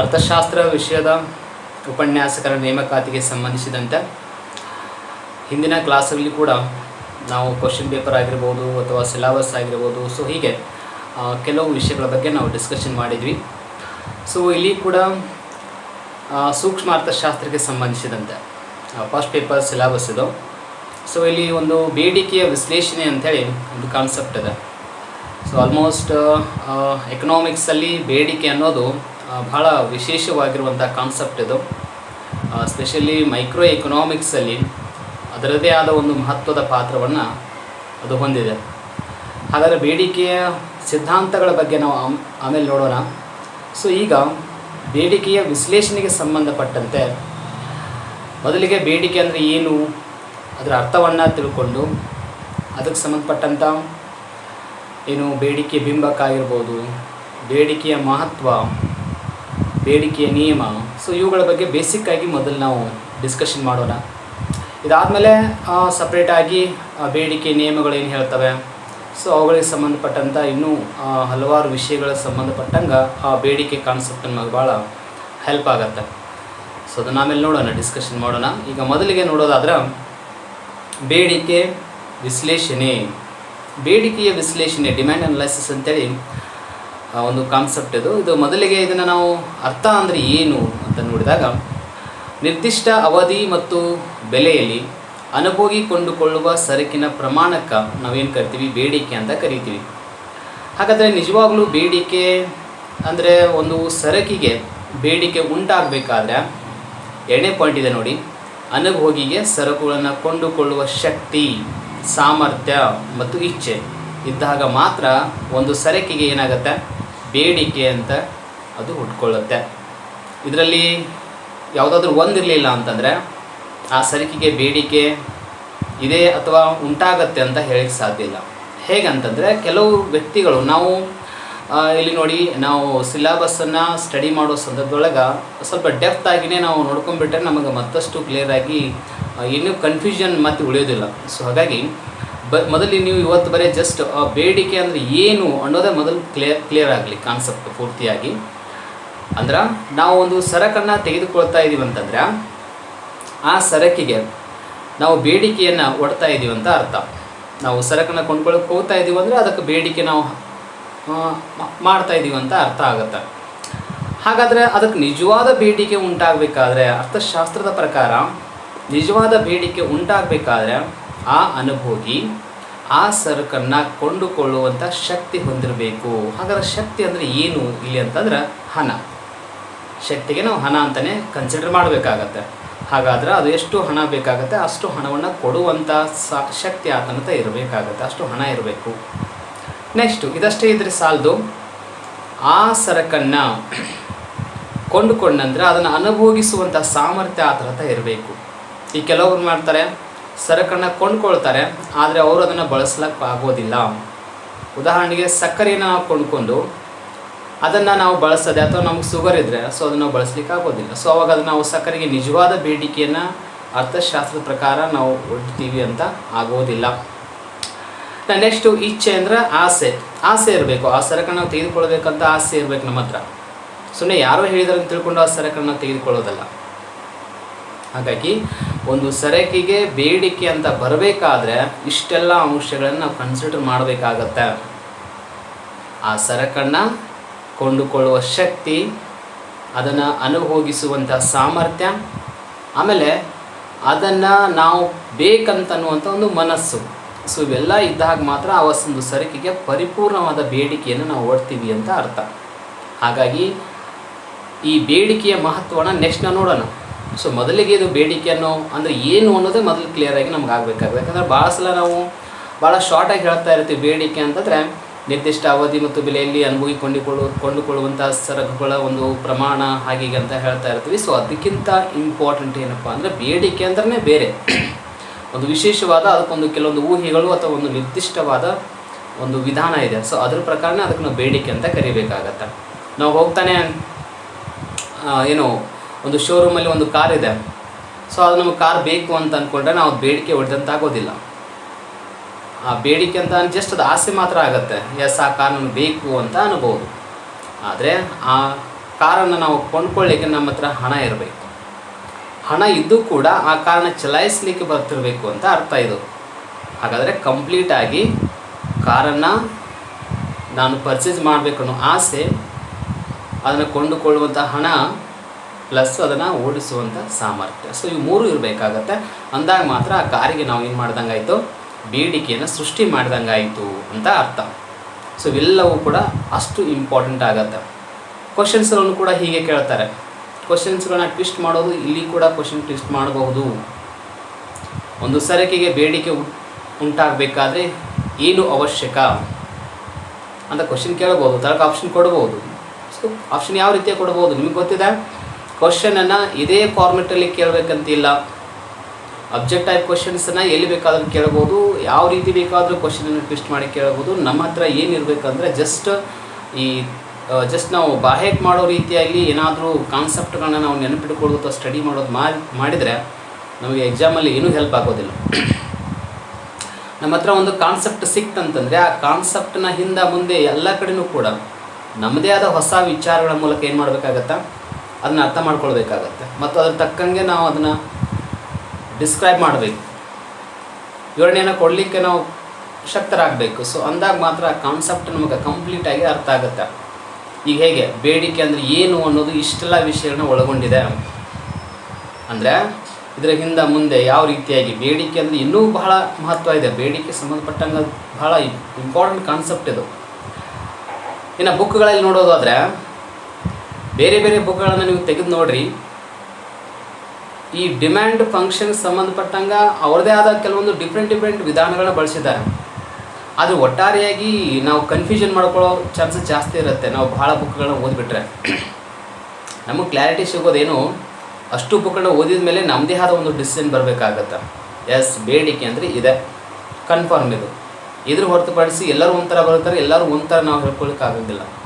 ಅರ್ಥಶಾಸ್ತ್ರ ವಿಷಯದ ಉಪನ್ಯಾಸಕರ ನೇಮಕಾತಿಗೆ ಸಂಬಂಧಿಸಿದಂತೆ ಹಿಂದಿನ ಕ್ಲಾಸಲ್ಲಿ ಕೂಡ ನಾವು ಕ್ವಶನ್ ಪೇಪರ್ ಆಗಿರ್ಬೋದು ಅಥವಾ ಸಿಲೆಬಸ್ ಆಗಿರ್ಬೋದು, ಸೊ ಹೀಗೆ ಕೆಲವು ವಿಷಯಗಳ ಬಗ್ಗೆ ನಾವು ಡಿಸ್ಕಷನ್ ಮಾಡಿದ್ವಿ. ಸೊ ಇಲ್ಲಿ ಕೂಡ ಸೂಕ್ಷ್ಮ ಅರ್ಥಶಾಸ್ತ್ರಕ್ಕೆ ಸಂಬಂಧಿಸಿದಂತೆ ಫಸ್ಟ್ ಪೇಪರ್ ಸಿಲೆಬಸ್ ಇದು. ಸೊ ಇಲ್ಲಿ ಒಂದು ಬೇಡಿಕೆಯ ವಿಶ್ಲೇಷಣೆ ಅಂಥೇಳಿ ಒಂದು ಕಾನ್ಸೆಪ್ಟ್ ಇದೆ. ಸೊ ಆಲ್ಮೋಸ್ಟ್ ಎಕನಾಮಿಕ್ಸಲ್ಲಿ ಬೇಡಿಕೆ ಅನ್ನೋದು ಬಹಳ ವಿಶೇಷವಾಗಿರುವಂಥ ಕಾನ್ಸೆಪ್ಟ್ ಇದು. ಸ್ಪೆಷಲಿ ಮೈಕ್ರೋ ಎಕನಾಮಿಕ್ಸಲ್ಲಿ ಅದರದೇ ಆದ ಒಂದು ಮಹತ್ವದ ಪಾತ್ರವನ್ನು ಅದು ಹೊಂದಿದೆ. ಹಾಗಾದರೆ ಬೇಡಿಕೆಯ ಸಿದ್ಧಾಂತಗಳ ಬಗ್ಗೆ ನಾವು ಆಮ್- ಆಮೇಲೆ ನೋಡೋಣ. ಸೊ ಈಗ ಬೇಡಿಕೆಯ ವಿಶ್ಲೇಷಣೆಗೆ ಸಂಬಂಧಪಟ್ಟಂತೆ ಮೊದಲಿಗೆ ಬೇಡಿಕೆ ಅಂದರೆ ಏನು, ಅದರ ಅರ್ಥವನ್ನು ತಿಳ್ಕೊಂಡು ಅದಕ್ಕೆ ಸಂಬಂಧಪಟ್ಟಂಥ ಏನು ಬೇಡಿಕೆ ಬಿಂಬಕ್ಕಾಗಿರ್ಬೋದು ಬೇಡಿಕೆಯ ಮಹತ್ವ ಬೇಡಿಕೆಯ ನಿಯಮ. ಸೊ ಇವುಗಳ ಬಗ್ಗೆ ಬೇಸಿಕ್ಕಾಗಿ ಮೊದಲು ನಾವು ಡಿಸ್ಕಷನ್ ಮಾಡೋಣ. ಇದಾದಮೇಲೆ ಸಪ್ರೇಟಾಗಿ ಬೇಡಿಕೆ ನಿಯಮಗಳು ಏನು ಹೇಳ್ತವೆ? ಸೊ ಅವುಗಳಿಗೆ ಸಂಬಂಧಪಟ್ಟಂಥ ಇನ್ನೂ ಹಲವಾರು ವಿಷಯಗಳ ಸಂಬಂಧಪಟ್ಟಂಗೆ ಆ ಬೇಡಿಕೆ ಕಾನ್ಸೆಪ್ಟ್ ನಮಗೆ ಭಾಳ ಹೆಲ್ಪ್ ಆಗತ್ತೆ. ಸೊ ಅದನ್ನು ಆಮೇಲೆ ನೋಡೋಣ ಡಿಸ್ಕಷನ್ ಮಾಡೋಣ. ಈಗ ಮೊದಲಿಗೆ ನೋಡೋದಾದ್ರೆ, ಬೇಡಿಕೆ ವಿಶ್ಲೇಷಣೆ. ಬೇಡಿಕೆಯ ವಿಶ್ಲೇಷಣೆ ಡಿಮ್ಯಾಂಡ್ ಅನಲೈಸಿಸ್ ಅಂತೇಳಿ ಒಂದು ಕಾನ್ಸೆಪ್ಟ್ ಇದು. ಇದು ಮೊದಲಿಗೆ ಇದನ್ನು ನಾವು ಅರ್ಥ ಅಂದರೆ ಏನು ಅಂತ ನೋಡಿದಾಗ, ನಿರ್ದಿಷ್ಟ ಅವಧಿ ಮತ್ತು ಬೆಲೆಯಲ್ಲಿ ಅನುಭೋಗಿ ಕೊಂಡುಕೊಳ್ಳುವ ಸರಕಿನ ಪ್ರಮಾಣಕ್ಕೆ ನಾವೇನು ಕರಿತೀವಿ? ಬೇಡಿಕೆ ಅಂತ ಕರಿತೀವಿ. ಹಾಗಾದರೆ ನಿಜವಾಗ್ಲೂ ಬೇಡಿಕೆ ಅಂದರೆ ಒಂದು ಸರಕಿಗೆ ಬೇಡಿಕೆ ಉಂಟಾಗಬೇಕಾದ್ರೆ ಎರಡನೇ ಪಾಯಿಂಟ್ ಇದೆ ನೋಡಿ. ಅನುಭೋಗಿಗೆ ಸರಕುಗಳನ್ನು ಕೊಂಡುಕೊಳ್ಳುವ ಶಕ್ತಿ, ಸಾಮರ್ಥ್ಯ ಮತ್ತು ಇಚ್ಛೆ ಇದ್ದಾಗ ಮಾತ್ರ ಒಂದು ಸರಕಿಗೆ ಏನಾಗುತ್ತೆ? ಬೇಡಿಕೆ ಅಂತ ಅದು ಹುಟ್ಕೊಳ್ಳುತ್ತೆ ಇದರಲ್ಲಿ ಯಾವುದಾದ್ರೂ ಒಂದಿರಲಿಲ್ಲ ಅಂತಂದರೆ ಆ ಸರಕಿಗೆ ಬೇಡಿಕೆ ಇದೆ ಅಥವಾ ಉಂಟಾಗತ್ತೆ ಅಂತ ಹೇಳಕ್ಕೆ ಸಾಧ್ಯ ಇಲ್ಲ. ಹೇಗಂತಂದರೆ ಕೆಲವು ವ್ಯಕ್ತಿಗಳು ನಾವು ಇಲ್ಲಿ ನೋಡಿ ನಾವು ಸಿಲೆಬಸ್ಸನ್ನು ಸ್ಟಡಿ ಮಾಡೋ ಸಂದರ್ಭದೊಳಗೆ ಸ್ವಲ್ಪ ಡೆಪ್ತ್ ಆಗಿನೇ ನಾವು ನೋಡ್ಕೊಂಡ್ಬಿಟ್ರೆ ನಮಗೆ ಮತ್ತಷ್ಟು ಕ್ಲಿಯರ್ ಆಗಿ ಇನ್ನೂ ಕನ್ಫ್ಯೂಷನ್ ಮತ್ತೆ ಉಳಿಯೋದಿಲ್ಲ. ಸೊ ಹಾಗಾಗಿ ಬ ಮೊದಲು ನೀವು ಇವತ್ತು ಬರೀ ಜಸ್ಟ್ ಬೇಡಿಕೆ ಅಂದರೆ ಏನು ಅನ್ನೋದೇ ಮೊದಲು ಕ್ಲಿಯರ್ ಕ್ಲಿಯರ್ ಆಗಲಿ ಕಾನ್ಸೆಪ್ಟ್ ಪೂರ್ತಿಯಾಗಿ. ಅಂದ್ರೆ ನಾವು ಒಂದು ಸರಕನ್ನು ತೆಗೆದುಕೊಳ್ತಾ ಇದ್ದೀವಿ ಅಂತಂದ್ರೆ, ಆ ಸರಕಿಗೆ ನಾವು ಬೇಡಿಕೆಯನ್ನು ಒಡ್ತಾ ಇದ್ದೀವಿ ಅಂತ ಅರ್ಥ. ನಾವು ಸರಕನ್ನು ಕೊಂಡ್ಕೊಳ್ಳೋಕೆ ಹೋಗ್ತಾ ಇದ್ದೀವಿ ಅಂದರೆ ಅದಕ್ಕೆ ಬೇಡಿಕೆ ನಾವು ಮಾಡ್ತಾ ಇದ್ದೀವಿ ಅಂತ ಅರ್ಥ ಆಗುತ್ತೆ. ಹಾಗಾದರೆ ಅದಕ್ಕೆ ನಿಜವಾದ ಬೇಡಿಕೆ ಉಂಟಾಗಬೇಕಾದ್ರೆ, ಅರ್ಥಶಾಸ್ತ್ರದ ಪ್ರಕಾರ ನಿಜವಾದ ಬೇಡಿಕೆ ಉಂಟಾಗಬೇಕಾದ್ರೆ ಆ ಅನುಭೋಗಿ ಆ ಸರಕನ್ನು ಕೊಂಡುಕೊಳ್ಳುವಂಥ ಶಕ್ತಿ ಹೊಂದಿರಬೇಕು. ಹಾಗಾದ್ರೆ ಶಕ್ತಿ ಅಂದರೆ ಏನು ಇಲ್ಲಿ ಅಂತಂದ್ರೆ ಹಣ. ಶಕ್ತಿಗೆ ನಾವು ಹಣ ಅಂತಲೇ ಕನ್ಸಿಡರ್ ಮಾಡಬೇಕಾಗತ್ತೆ. ಹಾಗಾದ್ರೆ ಅದು ಎಷ್ಟು ಹಣ ಬೇಕಾಗತ್ತೆ ಅಷ್ಟು ಹಣವನ್ನು ಕೊಡುವಂಥ ಸ ಶಕ್ತಿ ಆತನಂತ ಇರಬೇಕಾಗತ್ತೆ. ಅಷ್ಟು ಹಣ ಇರಬೇಕು. ನೆಕ್ಸ್ಟು ಇದಷ್ಟೇ ಇದ್ರೆ ಸಾಲದು. ಆ ಸರಕನ್ನು ಕೊಂಡುಕೊಂಡಂದ್ರೆ ಅದನ್ನು ಅನುಭೋಗಿಸುವಂಥ ಸಾಮರ್ಥ್ಯ ಆತನ ಇರಬೇಕು. ಈ ಕೆಲವರು ಮಾಡ್ತಾರೆ. ಸರಕನ್ನು ಕೊಂಡ್ಕೊಳ್ತಾರೆ, ಆದರೆ ಅವರು ಅದನ್ನು ಬಳಸ್ಲಿಕ್ಕೆ ಆಗೋದಿಲ್ಲ. ಉದಾಹರಣೆಗೆ ಸಕ್ಕರೆಯನ್ನು ನಾವು ಕೊಂಡ್ಕೊಂಡು ಅದನ್ನು ನಾವು ಬಳಸದೆ ಅಥವಾ ನಮ್ಗೆ ಸುಗರ್ ಇದ್ದರೆ ಸೊ ಅದನ್ನು ನಾವು ಬಳಸಲಿಕ್ಕೆ ಆಗೋದಿಲ್ಲ. ಸೊ ಅವಾಗ ಅದನ್ನು ನಾವು ಸಕ್ಕರೆಗೆ ನಿಜವಾದ ಬೇಡಿಕೆಯನ್ನು ಅರ್ಥಶಾಸ್ತ್ರದ ಪ್ರಕಾರ ನಾವು ಒಡ್ತೀವಿ ಅಂತ ಆಗೋದಿಲ್ಲ. ನೆಕ್ಸ್ಟು ಇಚ್ಛೆ ಅಂದರೆ ಆಸೆ. ಆಸೆ ಇರಬೇಕು. ಆ ಸರಕನ್ನು ನಾವು ತೆಗೆದುಕೊಳ್ಬೇಕಂತ ಆಸೆ ಇರಬೇಕು ನಮ್ಮ ಹತ್ರ. ಸುಮ್ಮನೆ ಯಾರೋ ಹೇಳಿದಾರೆ ಅಂತ ತಿಳ್ಕೊಂಡು ಆ ಸರಕನ್ನು ತೆಗೆದುಕೊಳ್ಳೋದಲ್ಲ. ಹಾಗಾಗಿ ಒಂದು ಸರಕಿಗೆ ಬೇಡಿಕೆ ಅಂತ ಬರಬೇಕಾದ್ರೆ ಇಷ್ಟೆಲ್ಲ ಅಂಶಗಳನ್ನು ನಾವು ಕನ್ಸಿಡರ್ ಮಾಡಬೇಕಾಗತ್ತೆ. ಆ ಸರಕನ್ನು ಕೊಂಡುಕೊಳ್ಳುವ ಶಕ್ತಿ, ಅದನ್ನು ಅನುಭೋಗಿಸುವಂಥ ಸಾಮರ್ಥ್ಯ, ಆಮೇಲೆ ಅದನ್ನು ನಾವು ಬೇಕಂತನ್ನುವಂಥ ಒಂದು ಮನಸ್ಸು. ಸೊ ಇವೆಲ್ಲ ಇದ್ದಾಗ ಮಾತ್ರ ಆ ಒಂದು ಸರಕಿಗೆ ಪರಿಪೂರ್ಣವಾದ ಬೇಡಿಕೆಯನ್ನು ನಾವು ಓಡ್ತೀವಿ ಅಂತ ಅರ್ಥ. ಹಾಗಾಗಿ ಈ ಬೇಡಿಕೆಯ ಮಹತ್ವನ ನೆಕ್ಸ್ಟ್ ನೋಡೋಣ. ಸೊ ಮೊದಲಿಗೆ ಇದು ಬೇಡಿಕೆ ಅನ್ನೋ ಅಂದರೆ ಏನು ಅನ್ನೋದೇ ಮೊದಲು ಕ್ಲಿಯರಾಗಿ ನಮ್ಗೆ ಆಗಬೇಕಾಗುತ್ತೆ ಯಾಕಂದರೆ ಭಾಳ ಸಲ ನಾವು ಭಾಳ ಶಾರ್ಟಾಗಿ ಹೇಳ್ತಾ ಇರ್ತೀವಿ ಬೇಡಿಕೆ ಅಂತಂದರೆ ನಿರ್ದಿಷ್ಟ ಅವಧಿ ಮತ್ತು ಬೆಲೆಯಲ್ಲಿ ಅನುಭವಿ ಕೊಂಡಿಕೊಳ್ಳು ಕೊಂಡುಕೊಳ್ಳುವಂಥ ಸರಕುಗಳ ಒಂದು ಪ್ರಮಾಣ ಹಾಗೆ ಅಂತ ಹೇಳ್ತಾ ಇರ್ತೀವಿ. ಸೊ ಅದಕ್ಕಿಂತ ಇಂಪಾರ್ಟೆಂಟ್ ಏನಪ್ಪ ಅಂದರೆ ಬೇಡಿಕೆ ಅಂದ್ರೆ ಬೇರೆ. ಒಂದು ವಿಶೇಷವಾದ ಅದಕ್ಕೊಂದು ಕೆಲವೊಂದು ಊಹೆಗಳು ಅಥವಾ ಒಂದು ನಿರ್ದಿಷ್ಟವಾದ ಒಂದು ವಿಧಾನ ಇದೆ. ಸೊ ಅದ್ರ ಪ್ರಕಾರನೇ ಅದಕ್ಕೆ ನಾವು ಬೇಡಿಕೆ ಅಂತ ಕರಿಬೇಕಾಗತ್ತೆ. ನಾವು ಹೋಗ್ತಾನೆ ಏನು ಒಂದು ಶೋರೂಮಲ್ಲಿ ಒಂದು ಕಾರ್ ಇದೆ. ಸೊ ಅದು ನಮಗೆ ಕಾರ್ ಬೇಕು ಅಂತ ಅಂದ್ಕೊಂಡ್ರೆ ನಾವು ಬೇಡಿಕೆ ಹೊಡೆದಂತ ಆಗೋದಿಲ್ಲ. ಆ ಬೇಡಿಕೆ ಅಂತ ಜಸ್ಟ್ ಅದು ಆಸೆ ಮಾತ್ರ ಆಗುತ್ತೆ. ಎಸ್ ಆ ಕಾರ್ ನನಗೆ ಬೇಕು ಅಂತ ಅನ್ಬೋದು. ಆದರೆ ಆ ಕಾರನ್ನು ನಾವು ಕೊಂಡ್ಕೊಳ್ಳಿಕ್ಕೆ ನಮ್ಮ ಹತ್ರ ಹಣ ಇರಬೇಕು. ಹಣ ಇದ್ದು ಕೂಡ ಆ ಕಾರನ್ನ ಚಲಾಯಿಸಲಿಕ್ಕೆ ಬರ್ತಿರಬೇಕು ಅಂತ ಅರ್ಥ ಇದು. ಹಾಗಾದರೆ ಕಂಪ್ಲೀಟಾಗಿ ಕಾರನ್ನು ನಾನು ಪರ್ಚೇಸ್ ಮಾಡಬೇಕು ಅನ್ನೋ ಆಸೆ, ಅದನ್ನು ಕೊಂಡುಕೊಳ್ಳುವಂಥ ಹಣ ಪ್ಲಸ್ ಅದನ್ನು ಓಡಿಸುವಂಥ ಸಾಮರ್ಥ್ಯ. ಸೊ ಇವು ಮೂರು ಇರಬೇಕಾಗತ್ತೆ. ಅಂದಾಗ ಮಾತ್ರ ಆ ಕಾರಿಗೆ ನಾವು ಏನು ಮಾಡ್ದಂಗಾಯಿತು? ಬೇಡಿಕೆಯನ್ನು ಸೃಷ್ಟಿ ಮಾಡ್ದಂಗಾಯಿತು ಅಂತ ಅರ್ಥ. ಸೊ ಇವೆಲ್ಲವೂ ಕೂಡ ಅಷ್ಟು ಇಂಪಾರ್ಟೆಂಟ್ ಆಗತ್ತೆ. ಕ್ವಶನ್ಸ್ಗಳನ್ನು ಕೂಡ ಹೀಗೆ ಕೇಳ್ತಾರೆ. ಕ್ವಶನ್ಸ್ಗಳನ್ನ ಟ್ವಿಸ್ಟ್ ಮಾಡೋದು, ಇಲ್ಲಿ ಕೂಡ ಕ್ವಶನ್ ಟ್ವಿಸ್ಟ್ ಮಾಡಬಹುದು. ಒಂದು ಸರಕಿಗೆ ಬೇಡಿಕೆ ಉಂಟಾಗಬೇಕಾದ್ರೆ ಏನು ಅವಶ್ಯಕ ಅಂತ ಕ್ವಶನ್ ಕೇಳ್ಬೋದು ತರಕ ಆಪ್ಷನ್ ಕೊಡ್ಬೋದು. ಸೊ ಆಪ್ಷನ್ ಯಾವ ರೀತಿಯ ಕೊಡ್ಬೋದು, ನಿಮಗೆ ಗೊತ್ತಿದೆ? ಕ್ವಶನನ್ನು ಇದೇ ಫಾರ್ಮೆಟಲ್ಲಿ ಕೇಳಬೇಕಂತಿಲ್ಲ. ಅಬ್ಜೆಕ್ಟ್ ಟೈಪ್ ಕ್ವಶನ್ಸನ್ನು ಎಲ್ಲಿ ಬೇಕಾದ್ರೂ ಕೇಳ್ಬೋದು, ಯಾವ ರೀತಿ ಬೇಕಾದರೂ ಕ್ವಶನನ್ನು ಟ್ವಿಸ್ಟ್ ಮಾಡಿ ಕೇಳ್ಬೋದು. ನಮ್ಮ ಹತ್ರ ಏನಿರಬೇಕಂದ್ರೆ ಜಸ್ಟ್ ಈ ಜಸ್ಟ್ ನಾವು ಬಾಹ್ಯಕ್ ಮಾಡೋ ರೀತಿಯಾಗಿ ಏನಾದರೂ ಕಾನ್ಸೆಪ್ಟ್ಗಳನ್ನ ನಾವು ನೆನಪಿಟ್ಕೊಳ್ಳೋದು ಅಥವಾ ಸ್ಟಡಿ ಮಾಡೋದು ಮಾಡಿ ಮಾಡಿದರೆ ನಮಗೆ ಎಕ್ಸಾಮಲ್ಲಿ ಏನೂ ಹೆಲ್ಪ್ ಆಗೋದಿಲ್ಲ. ನಮ್ಮ ಹತ್ರ ಒಂದು ಕಾನ್ಸೆಪ್ಟ್ ಸಿಕ್ತಂತಂದರೆ ಆ ಕಾನ್ಸೆಪ್ಟ್ನ ಹಿಂದೆ ಮುಂದೆ ಎಲ್ಲ ಕಡೆನೂ ಕೂಡ ನಮ್ಮದೇ ಆದ ಹೊಸ ವಿಚಾರಗಳ ಮೂಲಕ ಏನು ಮಾಡಬೇಕಾಗತ್ತೆ? ಅದನ್ನ ಅರ್ಥ ಮಾಡ್ಕೊಳ್ಬೇಕಾಗತ್ತೆ. ಮತ್ತು ಅದ್ರ ತಕ್ಕಂಗೆ ನಾವು ಅದನ್ನು ಡಿಸ್ಕ್ರೈಬ್ ಮಾಡಬೇಕು. ವಿವರಣೆಯನ್ನು ಕೊಡಲಿಕ್ಕೆ ನಾವು ಶಕ್ತರಾಗಬೇಕು. ಸೊ ಅಂದಾಗ ಮಾತ್ರ ಆ ಕಾನ್ಸೆಪ್ಟ್ ನಮಗೆ ಕಂಪ್ಲೀಟಾಗಿ ಅರ್ಥ ಆಗುತ್ತೆ. ಈಗ ಹೇಗೆ? ಬೇಡಿಕೆ ಅಂದರೆ ಏನು ಅನ್ನೋದು ಇಷ್ಟೆಲ್ಲ ವಿಷಯಗಳನ್ನ ಒಳಗೊಂಡಿದೆ. ಅಂದರೆ ಇದರ ಹಿಂದೆ ಮುಂದೆ ಯಾವ ರೀತಿಯಾಗಿ? ಬೇಡಿಕೆ ಅಂದರೆ ಇನ್ನೂ ಬಹಳ ಮಹತ್ವ ಇದೆ. ಬೇಡಿಕೆ ಸಂಬಂಧಪಟ್ಟಂಗೆ ಬಹಳ ಇಂಪಾರ್ಟೆಂಟ್ ಕಾನ್ಸೆಪ್ಟ್ ಇದು. ಇನ್ನು ಬುಕ್ಗಳಲ್ಲಿ ನೋಡೋದಾದರೆ ಬೇರೆ ಬೇರೆ ಬುಕ್ಗಳನ್ನು ನೀವು ತೆಗೆದು ನೋಡ್ರಿ. ಈ ಡಿಮ್ಯಾಂಡ್ ಫಂಕ್ಷನ್ ಸಂಬಂಧಪಟ್ಟಂಗ ಅವ್ರದ್ದೇ ಆದ ಕೆಲವೊಂದು ಡಿಫ್ರೆಂಟ್ ಡಿಫ್ರೆಂಟ್ ವಿಧಾನಗಳನ್ನ ಬಳಸಿದ್ದಾರೆ. ಆದರೆ ಒಟ್ಟಾರೆಯಾಗಿ ನಾವು ಕನ್ಫ್ಯೂಷನ್ ಮಾಡ್ಕೊಳ್ಳೋ ಚಾನ್ಸಸ್ ಜಾಸ್ತಿ ಇರುತ್ತೆ. ನಾವು ಬಹಳ ಬುಕ್ಗಳನ್ನ ಓದಿಬಿಟ್ರೆ. ನಮಗೆ ಕ್ಲಾರಿಟಿ ಸಿಗೋದೇನು, ಅಷ್ಟು ಬುಕ್ಗಳನ್ನ ಓದಿದ ಮೇಲೆ ನಮ್ಮದೇ ಆದ ಒಂದು ಡಿಸಿಷನ್ ಬರಬೇಕಾಗತ್ತೆ. ಎಸ್, ಬೇಡಿಕೆ ಅಂದರೆ ಇದೆ. ಕನ್ಫರ್ಮ್ ಇದು. ಇದ್ರ ಹೊರತುಪಡಿಸಿ ಎಲ್ಲರೂ ಒಂಥರ ಬರ್ತಾರೆ ಎಲ್ಲರೂ ಒಂಥರ ನಾವು ಹೇಳ್ಕೊಳ್ಳೋಕ್ಕಾಗೋದಿಲ್ಲ ಆಗೋದಿಲ್ಲ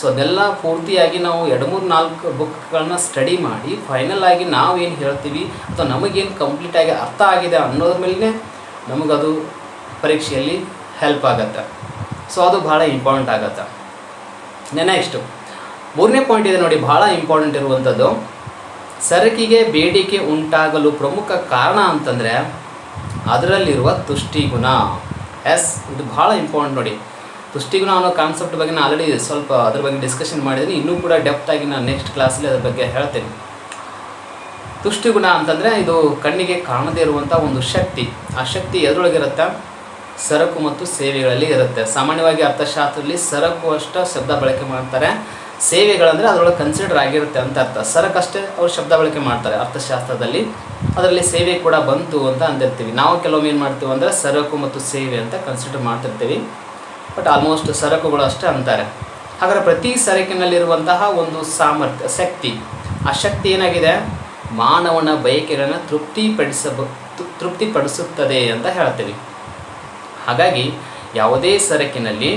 ಸೊ ಅದೆಲ್ಲ ಪೂರ್ತಿಯಾಗಿ ನಾವು ಎರಡು ಮೂರು ನಾಲ್ಕು ಬುಕ್ಗಳನ್ನ ಸ್ಟಡಿ ಮಾಡಿ ಫೈನಲ್ ಆಗಿ ನಾವು ಏನು ಹೇಳ್ತೀವಿ ಅಥವಾ ನಮಗೇನು ಕಂಪ್ಲೀಟಾಗಿ ಅರ್ಥ ಆಗಿದೆ ಅನ್ನೋದ್ರ ಮೇಲೆ ನಮಗದು ಪರೀಕ್ಷೆಯಲ್ಲಿ ಹೆಲ್ಪ್ ಆಗತ್ತೆ. ಸೊ ಅದು ಭಾಳ ಇಂಪಾರ್ಟೆಂಟ್ ಆಗತ್ತೆ. ನೆಕ್ಸ್ಟು ಮೂರನೇ ಪಾಯಿಂಟ್ ಇದೆ ನೋಡಿ ಭಾಳ ಇಂಪಾರ್ಟೆಂಟ್ ಇರುವಂಥದ್ದು. ಸರಕಿಗೆ ಬೇಡಿಕೆ ಉಂಟಾಗಲು ಪ್ರಮುಖ ಕಾರಣ ಅಂತಂದರೆ, ಅದರಲ್ಲಿರುವ ತುಷ್ಟಿಗುಣ. ಎಸ್ ಇದು ಭಾಳ ಇಂಪಾರ್ಟೆಂಟ್ ನೋಡಿ. ತುಷ್ಟಿಗುಣ ಅನ್ನೋ ಕಾನ್ಸೆಪ್ಟ್ ಬಗ್ಗೆ ನಾನು ಆಲ್ರೆಡಿ ಸ್ವಲ್ಪ ಅದ್ರ ಬಗ್ಗೆ ಡಿಸ್ಕಷನ್ ಮಾಡಿದ್ದೀನಿ ಇನ್ನೂ ಕೂಡ ಡೆಪ್ತ್ ಆಗಿ ನಾನು ನೆಕ್ಸ್ಟ್ ಕ್ಲಾಸಲ್ಲಿ ಅದ್ರ ಬಗ್ಗೆ ಹೇಳ್ತೇನೆ. ತುಷ್ಟಿಗುಣ ಅಂತಂದರೆ ಇದು ಕಣ್ಣಿಗೆ ಕಾಣದೇ ಇರುವಂಥ ಒಂದು ಶಕ್ತಿ. ಆ ಶಕ್ತಿ ಎದುರೊಳಗಿರುತ್ತೆ? ಸರಕು ಮತ್ತು ಸೇವೆಗಳಲ್ಲಿ ಇರುತ್ತೆ. ಸಾಮಾನ್ಯವಾಗಿ ಅರ್ಥಶಾಸ್ತ್ರದಲ್ಲಿ ಸರಕು ಅಷ್ಟ ಶಬ್ದ ಬಳಕೆ ಮಾಡ್ತಾರೆ. ಸೇವೆಗಳಂದರೆ ಅದರೊಳಗೆ ಕನ್ಸಿಡರ್ ಆಗಿರುತ್ತೆ ಅಂತ ಅರ್ಥ. ಸರಕಷ್ಟೇ ಅವರು ಶಬ್ದ ಬಳಕೆ ಮಾಡ್ತಾರೆ ಅರ್ಥಶಾಸ್ತ್ರದಲ್ಲಿ. ಅದರಲ್ಲಿ ಸೇವೆ ಕೂಡ ಬಂತು ಅಂತ ಅಂದಿರ್ತೀವಿ. ನಾವು ಕೆಲವೊಮ್ಮೆ ಏನು ಮಾಡ್ತೀವಿ ಅಂದರೆ ಸರಕು ಮತ್ತು ಸೇವೆ ಅಂತ ಕನ್ಸಿಡರ್ ಮಾಡ್ತಿರ್ತೀವಿ. ಬಟ್ ಆಲ್ಮೋಸ್ಟ್ ಸರಕುಗಳು ಅಷ್ಟೇ ಅಂತಾರೆ. ಹಾಗಾದ್ರೆ ಪ್ರತಿ ಸರಕಿನಲ್ಲಿರುವಂತಹ ಒಂದು ಸಾಮರ್ಥ್ಯ, ಶಕ್ತಿ. ಆ ಶಕ್ತಿ ಏನಾಗಿದೆ? ಮಾನವನ ಬಯಕೆಗಳನ್ನು ತೃಪ್ತಿಪಡಿಸಬ ತೃಪ್ತಿಪಡಿಸುತ್ತದೆ ಅಂತ ಹೇಳ್ತೀವಿ. ಹಾಗಾಗಿ ಯಾವುದೇ ಸರಕಿನಲ್ಲಿ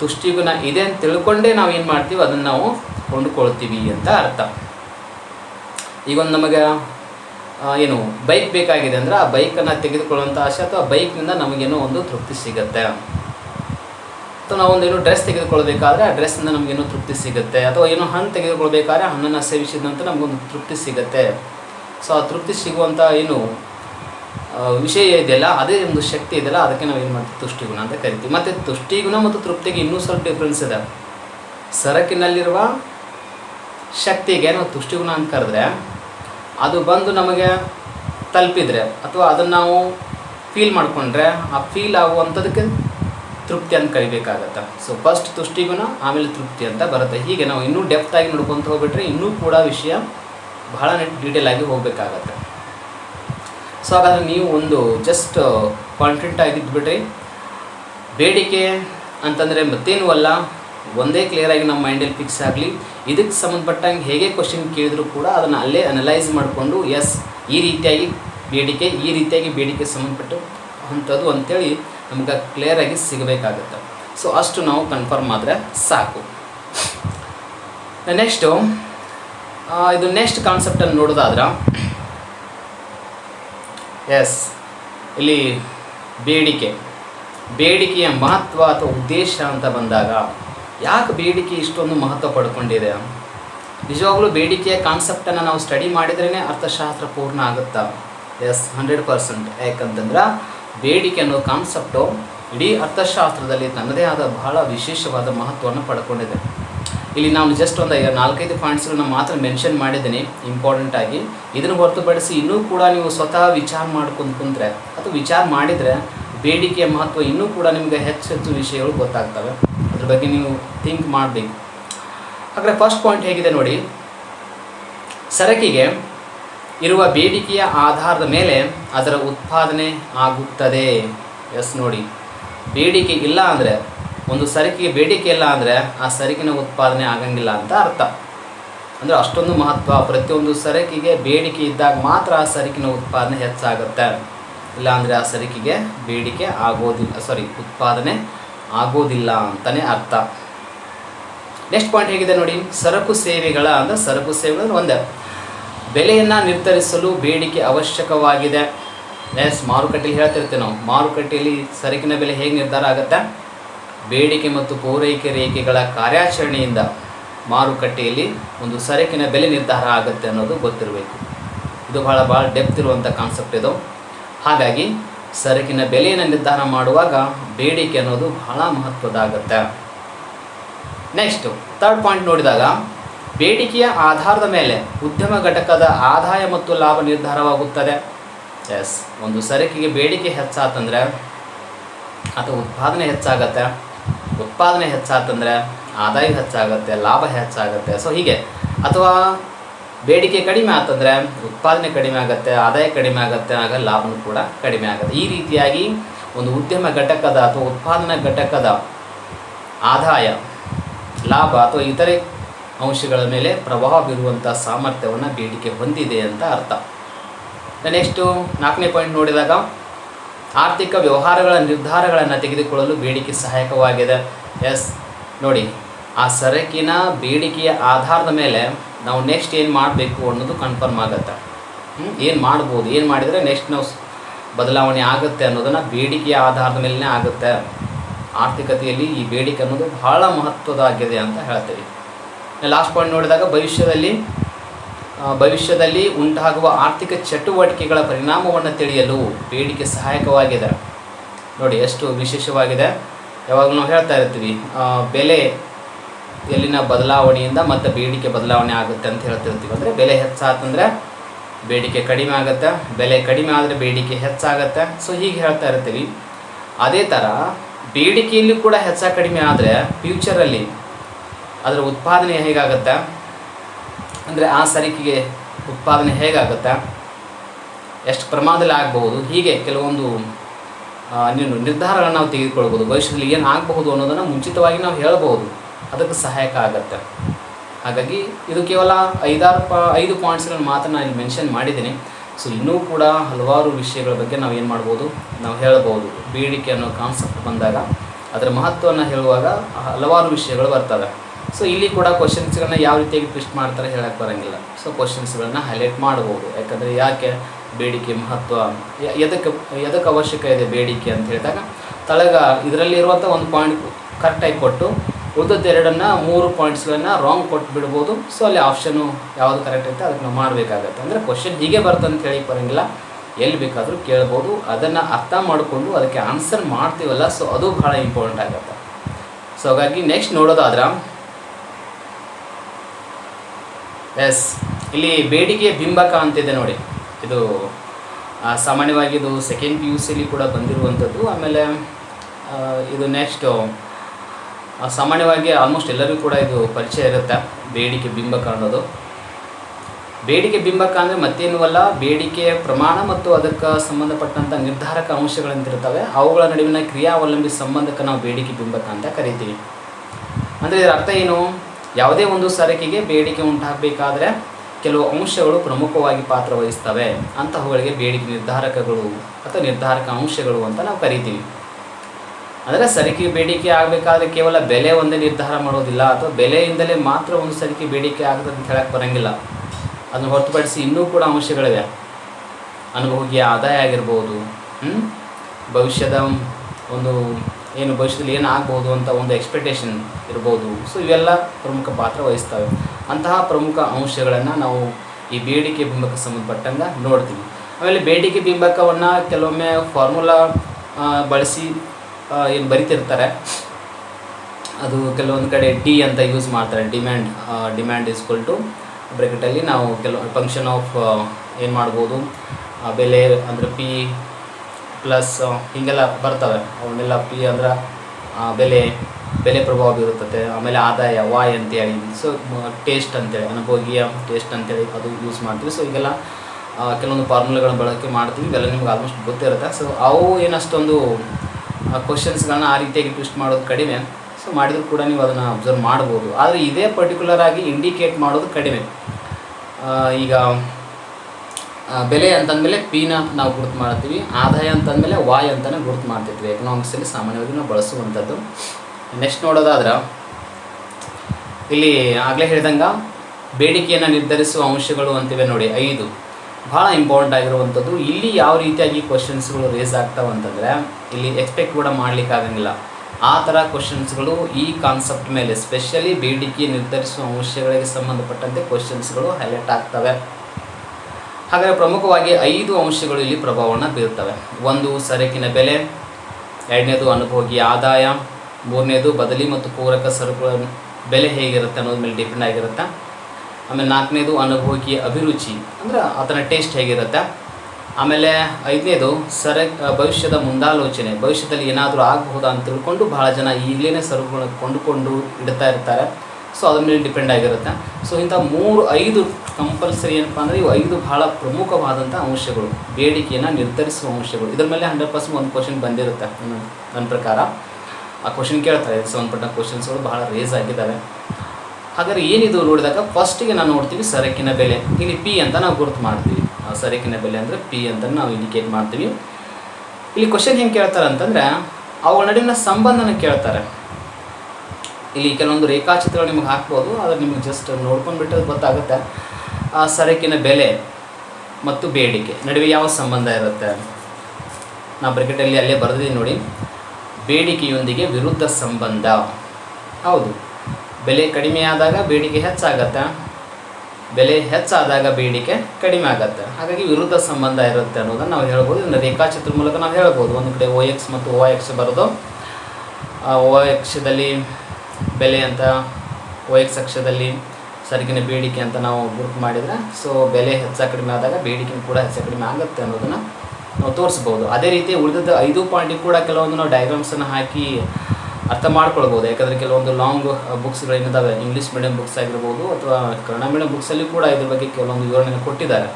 ತುಷ್ಟಿಗುಣ ಇದೆ ಅಂತ ತಿಳ್ಕೊಂಡೇ ನಾವು ಏನು ಮಾಡ್ತೀವಿ? ಅದನ್ನು ನಾವು ಕೊಂಡುಕೊಳ್ತೀವಿ ಅಂತ ಅರ್ಥ. ಈಗೊಂದು ನಮಗೆ ಏನು ಬೈಕ್ ಬೇಕಾಗಿದೆ ಅಂದರೆ ಆ ಬೈಕನ್ನು ತೆಗೆದುಕೊಳ್ಳುವಂಥ ಆಸೆ ಅಥವಾ ಬೈಕ್ನಿಂದ ನಮಗೇನೋ ಒಂದು ತೃಪ್ತಿ ಸಿಗುತ್ತೆ. ಅಥವಾ ನಾವು ಒಂದೇನೋ ಡ್ರೆಸ್ ತೆಗೆದುಕೊಳ್ಬೇಕಾದ್ರೆ ಆ ಡ್ರೆಸ್ಸಿಂದ ನಮಗೇನು ತೃಪ್ತಿ ಸಿಗುತ್ತೆ. ಅಥವಾ ಏನೋ ಹಣ್ಣು ತೆಗೆದುಕೊಳ್ಬೇಕಾದ್ರೆ ಹಣ್ಣನ್ನು ಸೇವಿಸಿದ ನಂತರ ನಮಗೊಂದು ತೃಪ್ತಿ ಸಿಗುತ್ತೆ. ಸೊ ಆ ತೃಪ್ತಿ ಸಿಗುವಂಥ ಏನು ವಿಷಯ ಇದೆಯಲ್ಲ, ಅದೇ ಒಂದು ಶಕ್ತಿ ಇದೆಯಲ್ಲ, ಅದಕ್ಕೆ ನಾವು ಏನು ಮಾಡ್ತೀವಿ? ತುಷ್ಟಿಗುಣ ಅಂತ ಕರಿತೀವಿ. ಮತ್ತು ತುಷ್ಟಿಗುಣ ಮತ್ತು ತೃಪ್ತಿಗೆ ಇನ್ನೂ ಸ್ವಲ್ಪ ಡಿಫ್ರೆನ್ಸ್ ಇದೆ. ಸರಕಿನಲ್ಲಿರುವ ಶಕ್ತಿಗೆ ನಾವು ತುಷ್ಟಿಗುಣ ಅಂತ ಕರೆದ್ರೆ, ಅದು ಬಂದು ನಮಗೆ ತಲುಪಿದರೆ, ಅಥವಾ ಅದನ್ನು ನಾವು ಫೀಲ್ ಮಾಡಿಕೊಂಡ್ರೆ, ಆ ಫೀಲ್ ಆಗುವಂಥದಕ್ಕೆ ತೃಪ್ತಿ ಅಂತ ಕರಿಬೇಕಾಗತ್ತೆ ಸೊ ಫಸ್ಟ್ ತುಷ್ಟಿಗುಣ, ಆಮೇಲೆ ತೃಪ್ತಿ ಅಂತ ಬರುತ್ತೆ. ಹೀಗೆ ನಾವು ಇನ್ನೂ ಡೆಪ್ತ್ ಆಗಿ ನೋಡ್ಕೊತ ಹೋಗ್ಬಿಟ್ರೆ ಇನ್ನೂ ಕೂಡ ವಿಷಯ ಬಹಳ ಡೀಟೇಲ್ ಆಗಿ ಹೋಗಬೇಕಾಗತ್ತೆ. ಸೊ ಹಾಗಾದರೆ ನೀವು ಒಂದು ಜಸ್ಟ್ ಕಾನ್ಫಿಡೆಂಟ್ ಆಗಿದ್ದುಬಿಟ್ರಿ ಬೇಡಿಕೆ ಅಂತಂದರೆ ಮತ್ತೇನೂ ಅಲ್ಲ, ಒಂದೇ ಕ್ಲಿಯರಾಗಿ ನಮ್ಮ ಮೈಂಡಲ್ಲಿ ಫಿಕ್ಸ್ ಆಗಲಿ. ಇದಕ್ಕೆ ಸಂಬಂಧಪಟ್ಟಂಗೆ ಹೇಗೆ ಕ್ವಶನ್ ಕೇಳಿದ್ರು ಕೂಡ ಅದನ್ನು ಅಲ್ಲೇ ಅನಲೈಸ್ ಮಾಡಿಕೊಂಡು ಎಸ್ ಈ ರೀತಿಯಾಗಿ ಬೇಡಿಕೆ, ಈ ರೀತಿಯಾಗಿ ಬೇಡಿಕೆ ಸಂಬಂಧಪಟ್ಟು ಅಂಥದ್ದು ಅಂತೇಳಿ ನಮ್ಗೆ ಕ್ಲಿಯರಾಗಿ ಸಿಗಬೇಕಾಗುತ್ತೆ. ಸೊ ಅಷ್ಟು ನಾವು ಕನ್ಫರ್ಮ್ ಆದರೆ ಸಾಕು. ನೆಕ್ಸ್ಟು ಇದು ನೆಕ್ಸ್ಟ್ ಕಾನ್ಸೆಪ್ಟನ್ನು ನೋಡೋದಾದ್ರೆ ಎಸ್ ಇಲ್ಲಿ ಬೇಡಿಕೆ. ಬೇಡಿಕೆಯ ಮಹತ್ವ ಅಥವಾ ಉದ್ದೇಶ ಅಂತ ಬಂದಾಗ, ಯಾಕೆ ಬೇಡಿಕೆ ಇಷ್ಟೊಂದು ಮಹತ್ವ ಪಡ್ಕೊಂಡಿದೆ? ನಿಜವಾಗ್ಲೂ ಬೇಡಿಕೆಯ ಕಾನ್ಸೆಪ್ಟನ್ನು ನಾವು ಸ್ಟಡಿ ಮಾಡಿದ್ರೇ ಅರ್ಥಶಾಸ್ತ್ರ ಪೂರ್ಣ ಆಗುತ್ತಾ? ಎಸ್ ಹಂಡ್ರೆಡ್ ಪರ್ಸೆಂಟ್ ಯಾಕಂತಂದ್ರೆ ಬೇಡಿಕೆ ಅನ್ನೋ ಕಾನ್ಸೆಪ್ಟು ಇಡೀ ಅರ್ಥಶಾಸ್ತ್ರದಲ್ಲಿ ತನ್ನದೇ ಆದ ಬಹಳ ವಿಶೇಷವಾದ ಮಹತ್ವವನ್ನು ಪಡ್ಕೊಂಡಿದೆ. ಇಲ್ಲಿ ನಾನು ಜಸ್ಟ್ ಒಂದು ನಾಲ್ಕೈದು ಪಾಯಿಂಟ್ಸ್ಗಳನ್ನ ಮಾತ್ರ ಮೆನ್ಷನ್ ಮಾಡಿದ್ದೀನಿ. ಇಂಪಾರ್ಟೆಂಟ್ ಆಗಿ ಇದನ್ನು ಹೊರತುಪಡಿಸಿ ಇನ್ನೂ ಕೂಡ ನೀವು ಸ್ವತಃ ವಿಚಾರ ಮಾಡ್ಕೊಂಡು ಕುಂತ್ರೆ ಅಥವಾ ವಿಚಾರ ಮಾಡಿದರೆ ಬೇಡಿಕೆಯ ಮಹತ್ವ ಇನ್ನೂ ಕೂಡ ನಿಮಗೆ ಹೆಚ್ಚು ಹೆಚ್ಚು ವಿಷಯಗಳು ಗೊತ್ತಾಗ್ತವೆ. ಅದ್ರ ಬಗ್ಗೆ ನೀವು ಥಿಂಕ್ ಮಾಡಬೇಕು. ಹಾಗಾದರೆ ಫಸ್ಟ್ ಪಾಯಿಂಟ್ ಹೇಗಿದೆ ನೋಡಿ. ಸರಕಿಗೆ ಇರುವ ಬೇಡಿಕೆಯ ಆಧಾರದ ಮೇಲೆ ಅದರ ಉತ್ಪಾದನೆ ಆಗುತ್ತದೆ. ಎಸ್ ನೋಡಿ. ಬೇಡಿಕೆ ಇಲ್ಲ ಅಂದರೆ, ಒಂದು ಸರಕಿಗೆ ಬೇಡಿಕೆ ಇಲ್ಲ ಅಂದರೆ ಆ ಸರಕಿನ ಉತ್ಪಾದನೆ ಆಗಂಗಿಲ್ಲ ಅಂತ ಅರ್ಥ. ಅಂದರೆ ಅಷ್ಟೊಂದು ಮಹತ್ವ, ಪ್ರತಿಯೊಂದು ಸರಕಿಗೆ ಬೇಡಿಕೆ ಇದ್ದಾಗ ಮಾತ್ರ ಆ ಸರಕಿನ ಉತ್ಪಾದನೆ ಹೆಚ್ಚಾಗುತ್ತೆ. ಇಲ್ಲಾಂದರೆ ಆ ಸರಕಿಗೆ ಬೇಡಿಕೆ ಆಗೋದಿಲ್ಲ ಸಾರಿ ಉತ್ಪಾದನೆ ಆಗೋದಿಲ್ಲ ಅಂತಲೇ ಅರ್ಥ. ನೆಕ್ಸ್ಟ್ ಪಾಯಿಂಟ್ ಹೇಗಿದೆ ನೋಡಿ, ಸರಕು ಸೇವೆಗಳ ಅಂದರೆ ಸರಕು ಸೇವೆಗಳು ಒಂದೇ. ಬೆಲೆಯನ್ನು ನಿರ್ಧರಿಸಲು ಬೇಡಿಕೆ ಅವಶ್ಯಕವಾಗಿದೆ. ಎಸ್ ಮಾರುಕಟ್ಟೆಯಲ್ಲಿ ಹೇಳ್ತಿರ್ತೀವಿ ನಾವು. ಮಾರುಕಟ್ಟೆಯಲ್ಲಿ ಸರಕಿನ ಬೆಲೆ ಹೇಗೆ ನಿರ್ಧಾರ ಆಗುತ್ತೆ? ಬೇಡಿಕೆ ಮತ್ತು ಪೂರೈಕೆ ರೇಖೆಗಳ ಕಾರ್ಯಾಚರಣೆಯಿಂದ ಮಾರುಕಟ್ಟೆಯಲ್ಲಿ ಒಂದು ಸರಕಿನ ಬೆಲೆ ನಿರ್ಧಾರ ಆಗುತ್ತೆ ಅನ್ನೋದು ಗೊತ್ತಿರಬೇಕು. ಇದು ಭಾಳ ಭಾಳ ಡೆಪ್ತ್ ಇರುವಂಥ ಕಾನ್ಸೆಪ್ಟ್ ಇದು. ಹಾಗಾಗಿ ಸರಕಿನ ಬೆಲೆಯನ್ನು ನಿರ್ಧಾರ ಮಾಡುವಾಗ ಬೇಡಿಕೆ ಅನ್ನೋದು ಬಹಳ ಮಹತ್ವದಾಗತ್ತೆ ನೆಕ್ಸ್ಟು ತರ್ಡ್ ಪಾಯಿಂಟ್ ನೋಡಿದಾಗ ಬೇಡಿಕೆಯ ಆಧಾರದ ಮೇಲೆ ಉದ್ಯಮ ಘಟಕದ ಆದಾಯ ಮತ್ತು ಲಾಭ ನಿರ್ಧಾರವಾಗುತ್ತದೆ. ಎಸ್ ಒಂದು ಸರಕಿಗೆ ಬೇಡಿಕೆ ಹೆಚ್ಚಾತಂದರೆ ಅಥವಾ ಉತ್ಪಾದನೆ ಹೆಚ್ಚಾಗತ್ತೆ. ಉತ್ಪಾದನೆ ಹೆಚ್ಚಾತಂದರೆ ಆದಾಯ ಹೆಚ್ಚಾಗತ್ತೆ, ಲಾಭ ಹೆಚ್ಚಾಗತ್ತೆ. ಸೊ ಹೀಗೆ. ಅಥವಾ ಬೇಡಿಕೆ ಕಡಿಮೆ ಆತಂದರೆ ಉತ್ಪಾದನೆ ಕಡಿಮೆ ಆಗುತ್ತೆ, ಆದಾಯ ಕಡಿಮೆ ಆಗುತ್ತೆ, ಆಗ ಲಾಭನೂ ಕೂಡ ಕಡಿಮೆ ಆಗುತ್ತೆ. ಈ ರೀತಿಯಾಗಿ ಒಂದು ಉದ್ಯಮ ಘಟಕದ ಅಥವಾ ಉತ್ಪಾದನಾ ಘಟಕದ ಆದಾಯ, ಲಾಭ ಅಥವಾ ಇತರೆ ಅಂಶಗಳ ಮೇಲೆ ಪ್ರಭಾವ ಬೀರುವಂಥ ಸಾಮರ್ಥ್ಯವನ್ನು ಬೇಡಿಕೆ ಹೊಂದಿದೆ ಅಂತ ಅರ್ಥ. ನೆಕ್ಸ್ಟು ನಾಲ್ಕನೇ ಪಾಯಿಂಟ್ ನೋಡಿದಾಗ, ಆರ್ಥಿಕ ವ್ಯವಹಾರಗಳ ನಿರ್ಧಾರಗಳನ್ನು ತೆಗೆದುಕೊಳ್ಳಲು ಬೇಡಿಕೆ ಸಹಾಯಕವಾಗಿದೆ. ಎಸ್ ನೋಡಿ, ಆ ಸರಕಿನ ಬೇಡಿಕೆಯ ಆಧಾರದ ಮೇಲೆ ನಾವು ನೆಕ್ಸ್ಟ್ ಏನು ಮಾಡಬೇಕು ಅನ್ನೋದು ಕನ್ಫರ್ಮ್ ಆಗುತ್ತೆ. ಏನು ಮಾಡ್ಬೋದು, ಏನು ಮಾಡಿದರೆ ನೆಕ್ಸ್ಟ್ ನಾವು ಬದಲಾವಣೆ ಆಗುತ್ತೆ ಅನ್ನೋದನ್ನು ಬೇಡಿಕೆಯ ಆಧಾರದ ಮೇಲೇ ಆಗುತ್ತೆ. ಆರ್ಥಿಕತೆಯಲ್ಲಿ ಈ ಬೇಡಿಕೆ ಅನ್ನೋದು ಬಹಳ ಮಹತ್ವದಾಗಿದೆ ಅಂತ ಹೇಳ್ತೀವಿ. ಲಾಸ್ಟ್ ಪಾಯಿಂಟ್ ನೋಡಿದಾಗ ಭವಿಷ್ಯದಲ್ಲಿ ಭವಿಷ್ಯದಲ್ಲಿ ಉಂಟಾಗುವ ಆರ್ಥಿಕ ಚಟುವಟಿಕೆಗಳ ಪರಿಣಾಮವನ್ನು ತಿಳಿಯಲು ಬೇಡಿಕೆ ಸಹಾಯಕವಾಗಿದೆ. ನೋಡಿ, ಎಷ್ಟು ವಿಶೇಷವಾಗಿದೆ. ಯಾವಾಗಲೂ ನಾವು ಹೇಳ್ತಾ ಇರ್ತೀವಿ ಬೆಲೆ ಎಲ್ಲಿನ ಬದಲಾವಣೆಯಿಂದ ಮತ್ತು ಬೇಡಿಕೆ ಬದಲಾವಣೆ ಆಗುತ್ತೆ ಅಂತ ಹೇಳ್ತಿರ್ತೀವಿ. ಅಂದರೆ ಬೆಲೆ ಹೆಚ್ಚಾತಂದರೆ ಬೇಡಿಕೆ ಕಡಿಮೆ ಆಗುತ್ತೆ, ಬೆಲೆ ಕಡಿಮೆ ಆದರೆ ಬೇಡಿಕೆ ಹೆಚ್ಚಾಗತ್ತೆ. ಸೊ ಹೀಗೆ ಹೇಳ್ತಾ ಇರ್ತೀವಿ. ಅದೇ ಥರ ಬೇಡಿಕೆಯಲ್ಲಿ ಕೂಡ ಹೆಚ್ಚ ಕಡಿಮೆ ಆದರೆ ಫ್ಯೂಚರಲ್ಲಿ ಅದರ ಉತ್ಪಾದನೆ ಹೇಗಾಗುತ್ತೆ? ಅಂದರೆ ಆ ಸರಕಿಗೆ ಉತ್ಪಾದನೆ ಹೇಗಾಗುತ್ತೆ? ಎಷ್ಟು ಪ್ರಮಾಣದಲ್ಲಿ ಆಗಬಹುದು? ಹೀಗೆ ಕೆಲವೊಂದು ನೀನು ನಿರ್ಧಾರಗಳನ್ನು ನಾವು ತೆಗೆದುಕೊಳ್ಬೋದು ಭವಿಷ್ಯದಲ್ಲಿ ಏನು ಆಗಬಹುದು ಅನ್ನೋದನ್ನು ಮುಂಚಿತವಾಗಿ ನಾವು ಹೇಳ್ಬೋದು ಅದಕ್ಕೆ ಸಹಾಯಕ ಆಗುತ್ತೆ. ಹಾಗಾಗಿ ಇದು ಕೇವಲ ಐದಾರು ಪ, ಐದು ಪಾಯಿಂಟ್ಸ್ಗಳನ್ನು ಮಾತ್ರ ನಾನು ಇಲ್ಲಿ ಮೆನ್ಷನ್ ಮಾಡಿದ್ದೀನಿ. ಸೊ ಇನ್ನೂ ಕೂಡ ಹಲವಾರು ವಿಷಯಗಳ ಬಗ್ಗೆ ನಾವು ಏನು ಮಾಡ್ಬೋದು? ನಾವು ಹೇಳಬಹುದು ಬೇಡಿಕೆ ಅನ್ನೋ ಕಾನ್ಸೆಪ್ಟ್ ಬಂದಾಗ, ಅದರ ಮಹತ್ವವನ್ನು ಹೇಳುವಾಗ ಹಲವಾರು ವಿಷಯಗಳು ಬರ್ತವೆ. ಸೊ ಇಲ್ಲಿ ಕೂಡ ಕ್ವಶನ್ಸ್ಗಳನ್ನ ಯಾವ ರೀತಿಯಾಗಿ ಟ್ವಿಸ್ಟ್ ಮಾಡ್ತಾರೆ ಹೇಳಕ್ಕೆ ಬರೋಂಗಿಲ್ಲ. ಸೊ ಕ್ವಶನ್ಸ್ಗಳನ್ನ ಹೈಲೈಟ್ ಮಾಡ್ಬೋದು. ಯಾಕಂದರೆ ಯಾಕೆ ಬೇಡಿಕೆ ಮಹತ್ವ ಎದಕ್ಕೆ ಎದಕ್ಕೆ ಅವಶ್ಯಕ ಇದೆ ಬೇಡಿಕೆ ಅಂತ ಹೇಳಿದಾಗ, ತಳಗ ಇದರಲ್ಲಿ ಇರುವಂಥ ಒಂದು ಪಾಯಿಂಟ್ ಕರೆಕ್ಟಾಗಿ ಕೊಟ್ಟು, ಉಳಿದದ್ದು ಎರಡನ್ನು ಮೂರು ಪಾಯಿಂಟ್ಸ್ಗಳನ್ನು ರಾಂಗ್ ಕೊಟ್ಟು ಬಿಡ್ಬೋದು. ಸೊ ಅಲ್ಲಿ ಆಪ್ಷನು ಯಾವುದು ಕರೆಕ್ಟ್ ಐತೆ ಅದಕ್ಕೆ ನಾವು ಮಾಡಬೇಕಾಗತ್ತೆ. ಅಂದರೆ ಕ್ವಶನ್ ಹೀಗೆ ಬರುತ್ತೆ ಅಂತ ಹೇಳಿ ಬರೋಂಗಿಲ್ಲ. ಎಲ್ಲಿ ಬೇಕಾದರೂ ಕೇಳ್ಬೋದು. ಅದನ್ನು ಅರ್ಥ ಮಾಡಿಕೊಂಡು ಅದಕ್ಕೆ ಆನ್ಸರ್ ಮಾಡ್ತೀವಲ್ಲ. ಸೊ ಅದು ಬಹಳ ಇಂಪಾರ್ಟೆಂಟ್ ಆಗುತ್ತೆ. ಸೊ ಹಾಗಾಗಿ ನೆಕ್ಸ್ಟ್ ನೋಡೋದಾದ್ರೆ ಎಸ್ ಇಲ್ಲಿ ಬೇಡಿಕೆ ಬಿಂಬಕ ಅಂತಿದೆ ನೋಡಿ. ಇದು ಸಾಮಾನ್ಯವಾಗಿ ಇದು ಸೆಕೆಂಡ್ ಪಿ ಯು ಸಿಲಿ ಕೂಡ ಬಂದಿರುವಂಥದ್ದು. ಆಮೇಲೆ ಇದು ನೆಕ್ಸ್ಟು ಸಾಮಾನ್ಯವಾಗಿ ಆಲ್ಮೋಸ್ಟ್ ಎಲ್ಲರಿಗೂ ಕೂಡ ಇದು ಪರಿಚಯ ಇರುತ್ತೆ ಬೇಡಿಕೆ ಬಿಂಬಕ ಅನ್ನೋದು. ಬೇಡಿಕೆ ಬಿಂಬಕ ಅಂದರೆ ಮತ್ತೇನು ಅಲ್ಲ, ಬೇಡಿಕೆಯ ಪ್ರಮಾಣ ಮತ್ತು ಅದಕ್ಕೆ ಸಂಬಂಧಪಟ್ಟಂಥ ನಿರ್ಧಾರಕ ಅಂಶಗಳಂತಿರ್ತವೆ ಅವುಗಳ ನಡುವಿನ ಕ್ರಿಯಾವಲಂಬಿ ಸಂಬಂಧಕ್ಕೆ ನಾವು ಬೇಡಿಕೆ ಬಿಂಬಕ ಅಂತ ಕರಿತೀವಿ. ಅಂದರೆ ಇದರ ಅರ್ಥ ಏನು? ಯಾವುದೇ ಒಂದು ಸರಕಿಗೆ ಬೇಡಿಕೆ ಉಂಟಾಗಬೇಕಾದ್ರೆ ಕೆಲವು ಅಂಶಗಳು ಪ್ರಮುಖವಾಗಿ ಪಾತ್ರ ವಹಿಸ್ತವೆ ಅಂತಹವುಗಳಿಗೆ ಬೇಡಿಕೆ ನಿರ್ಧಾರಕಗಳು ಅಥವಾ ನಿರ್ಧಾರಕ ಅಂಶಗಳು ಅಂತ ನಾವು ಕರಿತೀವಿ ಅಂದರೆ ಸರಕಿಗೆ ಬೇಡಿಕೆ ಆಗಬೇಕಾದ್ರೆ ಕೇವಲ ಬೆಲೆ ಒಂದೇ ನಿರ್ಧಾರ ಮಾಡೋದಿಲ್ಲ ಅಥವಾ ಬೆಲೆಯಿಂದಲೇ ಮಾತ್ರ ಒಂದು ಸರಕಿಗೆ ಬೇಡಿಕೆ ಆಗ್ತದೆ ಅಂತ ಹೇಳಕ್ಕೆ ಬರೋಂಗಿಲ್ಲ ಅದನ್ನು ಹೊರತುಪಡಿಸಿ ಇನ್ನೂ ಕೂಡ ಅಂಶಗಳಿವೆ ಅನುಭೋಗಿಯ ಆದಾಯ ಆಗಿರ್ಬೋದು? ಭವಿಷ್ಯದ ಒಂದು ಏನು ಭವಿಷ್ಯದಲ್ಲಿ ಏನು ಆಗ್ಬೋದು ಅಂತ ಒಂದು ಎಕ್ಸ್ಪೆಕ್ಟೇಷನ್ ಇರ್ಬೋದು. ಸೊ ಇವೆಲ್ಲ ಪ್ರಮುಖ ಪಾತ್ರ ವಹಿಸ್ತವೆ. ಅಂತಹ ಪ್ರಮುಖ ಅಂಶಗಳನ್ನು ನಾವು ಈ ಬೇಡಿಕೆ ಬಿಂಬಕ್ಕೆ ಸಂಬಂಧಪಟ್ಟಂಗೆ ನೋಡ್ತೀವಿ. ಆಮೇಲೆ ಬೇಡಿಕೆ ಬಿಂಬಕವನ್ನು ಕೆಲವೊಮ್ಮೆ ಫಾರ್ಮುಲಾ ಬಳಸಿ ಏನು ಬರಿತಿರ್ತಾರೆ. ಅದು ಕೆಲವೊಂದು ಕಡೆ ಡಿ ಅಂತ ಯೂಸ್ ಮಾಡ್ತಾರೆ. Demand demand is equal to ಬ್ರೆಕೆಟಲ್ಲಿ ನಾವು ಕೆಲವು ಫಂಕ್ಷನ್ ಆಫ್ ಏನು ಮಾಡ್ಬೋದು? ಬೆಲೆ ಅಂದರೆ ಪಿ ಪ್ಲಸ್ ಹೀಗೆಲ್ಲ ಬರ್ತವೆ. ಅವನ್ನೆಲ್ಲ ಪಿ ಅಂದ್ರೆ ಬೆಲೆ ಬೆಲೆ ಪ್ರಭಾವ ಬೀರುತ್ತದೆ ಆಮೇಲೆ ಆದಾಯ ವಾಯ್ ಅಂತೇಳಿ. ಸೊ ಟೇಸ್ಟ್ ಅಂತೇಳಿ ಅನುಭೋಗಿಯ ಟೇಸ್ಟ್ ಅಂತೇಳಿ ಅದು ಯೂಸ್ ಮಾಡ್ತೀವಿ. ಸೊ ಈಗೆಲ್ಲ ಕೆಲವೊಂದು ಫಾರ್ಮುಲೆಗಳನ್ನ ಬಳಕೆ ಮಾಡ್ತೀವಿ. ಇವೆಲ್ಲ ನಿಮ್ಗೆ ಆಲ್ಮೋಸ್ಟ್ ಗೊತ್ತಿರುತ್ತೆ. ಸೊ ಅವು ಏನಷ್ಟೊಂದು ಅಷ್ಟೊಂದು ಕ್ವಶನ್ಸ್ಗಳನ್ನ ಆ ರೀತಿಯಾಗಿ ಟ್ವಿಸ್ಟ್ ಮಾಡೋದು ಕಡಿಮೆ. ಸೊ ಮಾಡಿದರೂ ಕೂಡ ನೀವು ಅದನ್ನು ಅಬ್ಸರ್ವ್ ಮಾಡ್ಬೋದು. ಆದರೆ ಇದೇ ಪರ್ಟಿಕ್ಯುಲರ್ ಆಗಿ ಇಂಡಿಕೇಟ್ ಮಾಡೋದು ಕಡಿಮೆ. ಈಗ ಬೆಲೆ ಅಂತಂದಮೇಲೆ ಪಿನ ನಾವು ಗುರುತು ಮಾಡ್ತೀವಿ, ಆದಾಯ ಅಂತಂದಮೇಲೆ ವಾಯ್ ಅಂತಲೇ ಗುರುತು ಮಾಡ್ತಿದ್ವಿ. ಎಕನಾಮಿಕ್ಸಲ್ಲಿ ಸಾಮಾನ್ಯವಾಗಿ ನಾವು ಬಳಸುವಂಥದ್ದು. ನೆಕ್ಸ್ಟ್ ನೋಡೋದಾದ್ರೆ, ಇಲ್ಲಿ ಆಗಲೇ ಹೇಳಿದಂಗೆ ಬೇಡಿಕೆಯನ್ನು ನಿರ್ಧರಿಸುವ ಅಂಶಗಳು ಅಂತಿವೆ ನೋಡಿ. ಐದು ಭಾಳ ಇಂಪಾರ್ಟೆಂಟ್ ಆಗಿರುವಂಥದ್ದು. ಇಲ್ಲಿ ಯಾವ ರೀತಿಯಾಗಿ ಕ್ವಶನ್ಸ್ಗಳು ರೇಸ್ ಆಗ್ತಾವೆ ಅಂತಂದರೆ, ಇಲ್ಲಿ ಎಕ್ಸ್ಪೆಕ್ಟ್ ಕೂಡ ಮಾಡ್ಲಿಕ್ಕೆ ಆಗಂಗಿಲ್ಲ. ಆ ಥರ ಕ್ವಶನ್ಸ್ಗಳು ಈ ಕಾನ್ಸೆಪ್ಟ್ ಮೇಲೆ ಸ್ಪೆಷಲಿ ಬೇಡಿಕೆ ನಿರ್ಧರಿಸುವ ಅಂಶಗಳಿಗೆ ಸಂಬಂಧಪಟ್ಟಂತೆ ಕ್ವಶನ್ಸ್ಗಳು ಹೈಲೈಟ್ ಆಗ್ತವೆ. ಹಾಗಾದರೆ ಪ್ರಮುಖವಾಗಿ ಐದು ಅಂಶಗಳು ಇಲ್ಲಿ ಪ್ರಭಾವವನ್ನು ಬೀರ್ತವೆ ಒಂದು, ಸರಕಿನ ಬೆಲೆ. ಎರಡನೇದು ಅನುಭೋಗಿ ಆದಾಯ. ಮೂರನೇದು, ಬದಲಿ ಮತ್ತು ಪೂರಕ ಸರಕುಗಳ ಬೆಲೆ ಹೇಗಿರುತ್ತೆ ಅನ್ನೋದ್ರ ಮೇಲೆ ಡಿಪೆಂಡ್ ಆಗಿರುತ್ತೆ. ಆಮೇಲೆ ನಾಲ್ಕನೇದು ಅನುಭೋಗಿ ಅಭಿರುಚಿ. ಅಂದ್ರೆ ಅದರ ಟೇಸ್ಟ್ ಹೇಗಿರುತ್ತೆ. ಆಮೇಲೆ ಐದನೇದು ಸರ ಭವಿಷ್ಯದ ಮುಂದಾಲೋಚನೆ. ಭವಿಷ್ಯದಲ್ಲಿ ಏನಾದರೂ ಆಗಬಹುದಾ ಅಂತ ತಿಳ್ಕೊಂಡು ಬಹಳ ಜನ ಈಗಲೇ ಸರಕುಗಳನ್ನು ಕೊಂಡುಕೊಂಡು ಇಡ್ತಾ ಇರ್ತಾರೆ. ಸೊ ಅದ್ರ ಮೇಲೆ ಡಿಪೆಂಡ್ ಆಗಿರುತ್ತೆ. ಸೊ ಇಂಥ ಮೂರು ಐದು ಕಂಪಲ್ಸರಿ ಏನಪ್ಪ ಅಂದರೆ ಇವು ಐದು ಬಹಳ ಪ್ರಮುಖವಾದಂಥ ಅಂಶಗಳು. ಬೇಡಿಕೆಯನ್ನು ನಿರ್ಧರಿಸುವ ಅಂಶಗಳು. ಇದ್ರ ಮೇಲೆ ಹಂಡ್ರೆಡ್ ಪರ್ಸೆಂಟ್ ಒಂದು ಕ್ವಶನ್ ಬಂದಿರುತ್ತೆ. ನನ್ನ ಪ್ರಕಾರ. ಆ ಕ್ವಶನ್ ಕೇಳ್ತಾರೆ. ಇದು ಸಂಬಂಧಪಟ್ಟ ಕ್ವಶನ್ಸ್ಗಳು ಬಹಳ ರೇಸ್ ಆಗಿದ್ದಾವೆ. ಹಾಗಾದ್ರೆ ಏನಿದು ನೋಡಿದಾಗ ಫಸ್ಟಿಗೆ ನಾವು ನೋಡ್ತೀವಿ ಸರಕಿನ ಬೆಲೆ. ಇಲ್ಲಿ ಪಿ ಅಂತ ನಾವು ಗುರುತು ಮಾಡ್ತೀವಿ. ಆ ಸರಕಿನ ಬೆಲೆ ಅಂದರೆ ಪಿ ಅಂತ ನಾವು ಇಂಡಿಕೇಟ್ ಮಾಡ್ತೀವಿ. ಇಲ್ಲಿ ಕ್ವಶನ್ ಹೆಂಗೆ ಕೇಳ್ತಾರೆ ಅಂತಂದರೆ ಅವುಗಳ ನಡುವಿನ ಸಂಬಂಧನ ಕೇಳ್ತಾರೆ. ಇಲ್ಲಿ ಕೆಲವೊಂದು ರೇಖಾಚಿತ್ರಗಳು ನಿಮಗೆ ಹಾಕ್ಬೋದು, ಆದರೆ ನಿಮಗೆ ಜಸ್ಟ್ ನೋಡ್ಕೊಂಡ್ಬಿಟ್ಟು ಗೊತ್ತಾಗುತ್ತೆ. ಆ ಸರಕಿನ ಬೆಲೆ ಮತ್ತು ಬೇಡಿಕೆ, ನಡುವೆ ಯಾವ ಸಂಬಂಧ ಇರುತ್ತೆ? ನಾ ಬ್ರಿಕೆಟಲ್ಲಿ ಅಲ್ಲೇ ಬರೆದಿದ್ದೀನಿ ನೋಡಿ. ಬೇಡಿಕೆಯೊಂದಿಗೆ ವಿರುದ್ಧ ಸಂಬಂಧ. ಹೌದು. ಬೆಲೆ ಕಡಿಮೆ ಆದಾಗ ಬೇಡಿಕೆ ಹೆಚ್ಚಾಗತ್ತೆ? ಬೆಲೆ ಹೆಚ್ಚಾದಾಗ ಬೇಡಿಕೆ ಕಡಿಮೆ ಆಗತ್ತೆ? ಹಾಗಾಗಿ ವಿರುದ್ಧ ಸಂಬಂಧ ಇರುತ್ತೆ ಅನ್ನೋದನ್ನು ನಾವು ಹೇಳ್ಬೋದು. ಇದನ್ನು ರೇಖಾಚಿತ್ರ ಮೂಲಕ ನಾವು ಹೇಳ್ಬೋದು. ಒಂದು ಕಡೆ ಓ ಎಕ್ಸ್ ಮತ್ತು ಓ ಎಕ್ಸ್ ಬರೋದು ಓ ಎಕ್ಷದಲ್ಲಿ ಬೆಲೆ ಅಂತ ವೈಯಕ್ಸ್ ಅಕ್ಷದಲ್ಲಿ ಸರಕಿನ ಬೇಡಿಕೆ ಅಂತ ನಾವು ಗುರುತು ಮಾಡಿದರೆ ಸೊ ಬೆಲೆ ಹೆಚ್ಚ ಕಡಿಮೆ ಆದಾಗ ಬೇಡಿಕೆ ಕೂಡ ಹೆಚ್ಚು ಕಡಿಮೆ ಆಗುತ್ತೆ ಅನ್ನೋದನ್ನು ನಾವು ತೋರಿಸ್ಬೋದು. ಅದೇ ರೀತಿ ಉಳಿದದ್ದು ಐದು ಪಾಯಿಂಟಿಗೆ ಕೂಡ ಕೆಲವೊಂದು ನಾವು ಡಯಾಗ್ರಾಮ್ಸನ್ನು ಹಾಕಿ ಅರ್ಥ ಮಾಡ್ಕೊಳ್ಬೋದು. ಯಾಕಂದರೆ ಕೆಲವೊಂದು ಲಾಂಗ್ ಬುಕ್ಸ್ಗಳೇನಿದ್ದಾವೆ ಇಂಗ್ಲೀಷ್ ಮೀಡಿಯಂ ಬುಕ್ಸ್ ಆಗಿರ್ಬೋದು ಅಥವಾ ಕನ್ನಡ ಮೀಡಿಯಂ ಬುಕ್ಸಲ್ಲಿ ಕೂಡ ಇದ್ರ ಬಗ್ಗೆ ಕೆಲವೊಂದು ವಿವರಣೆ ಕೊಟ್ಟಿದ್ದಾರೆ.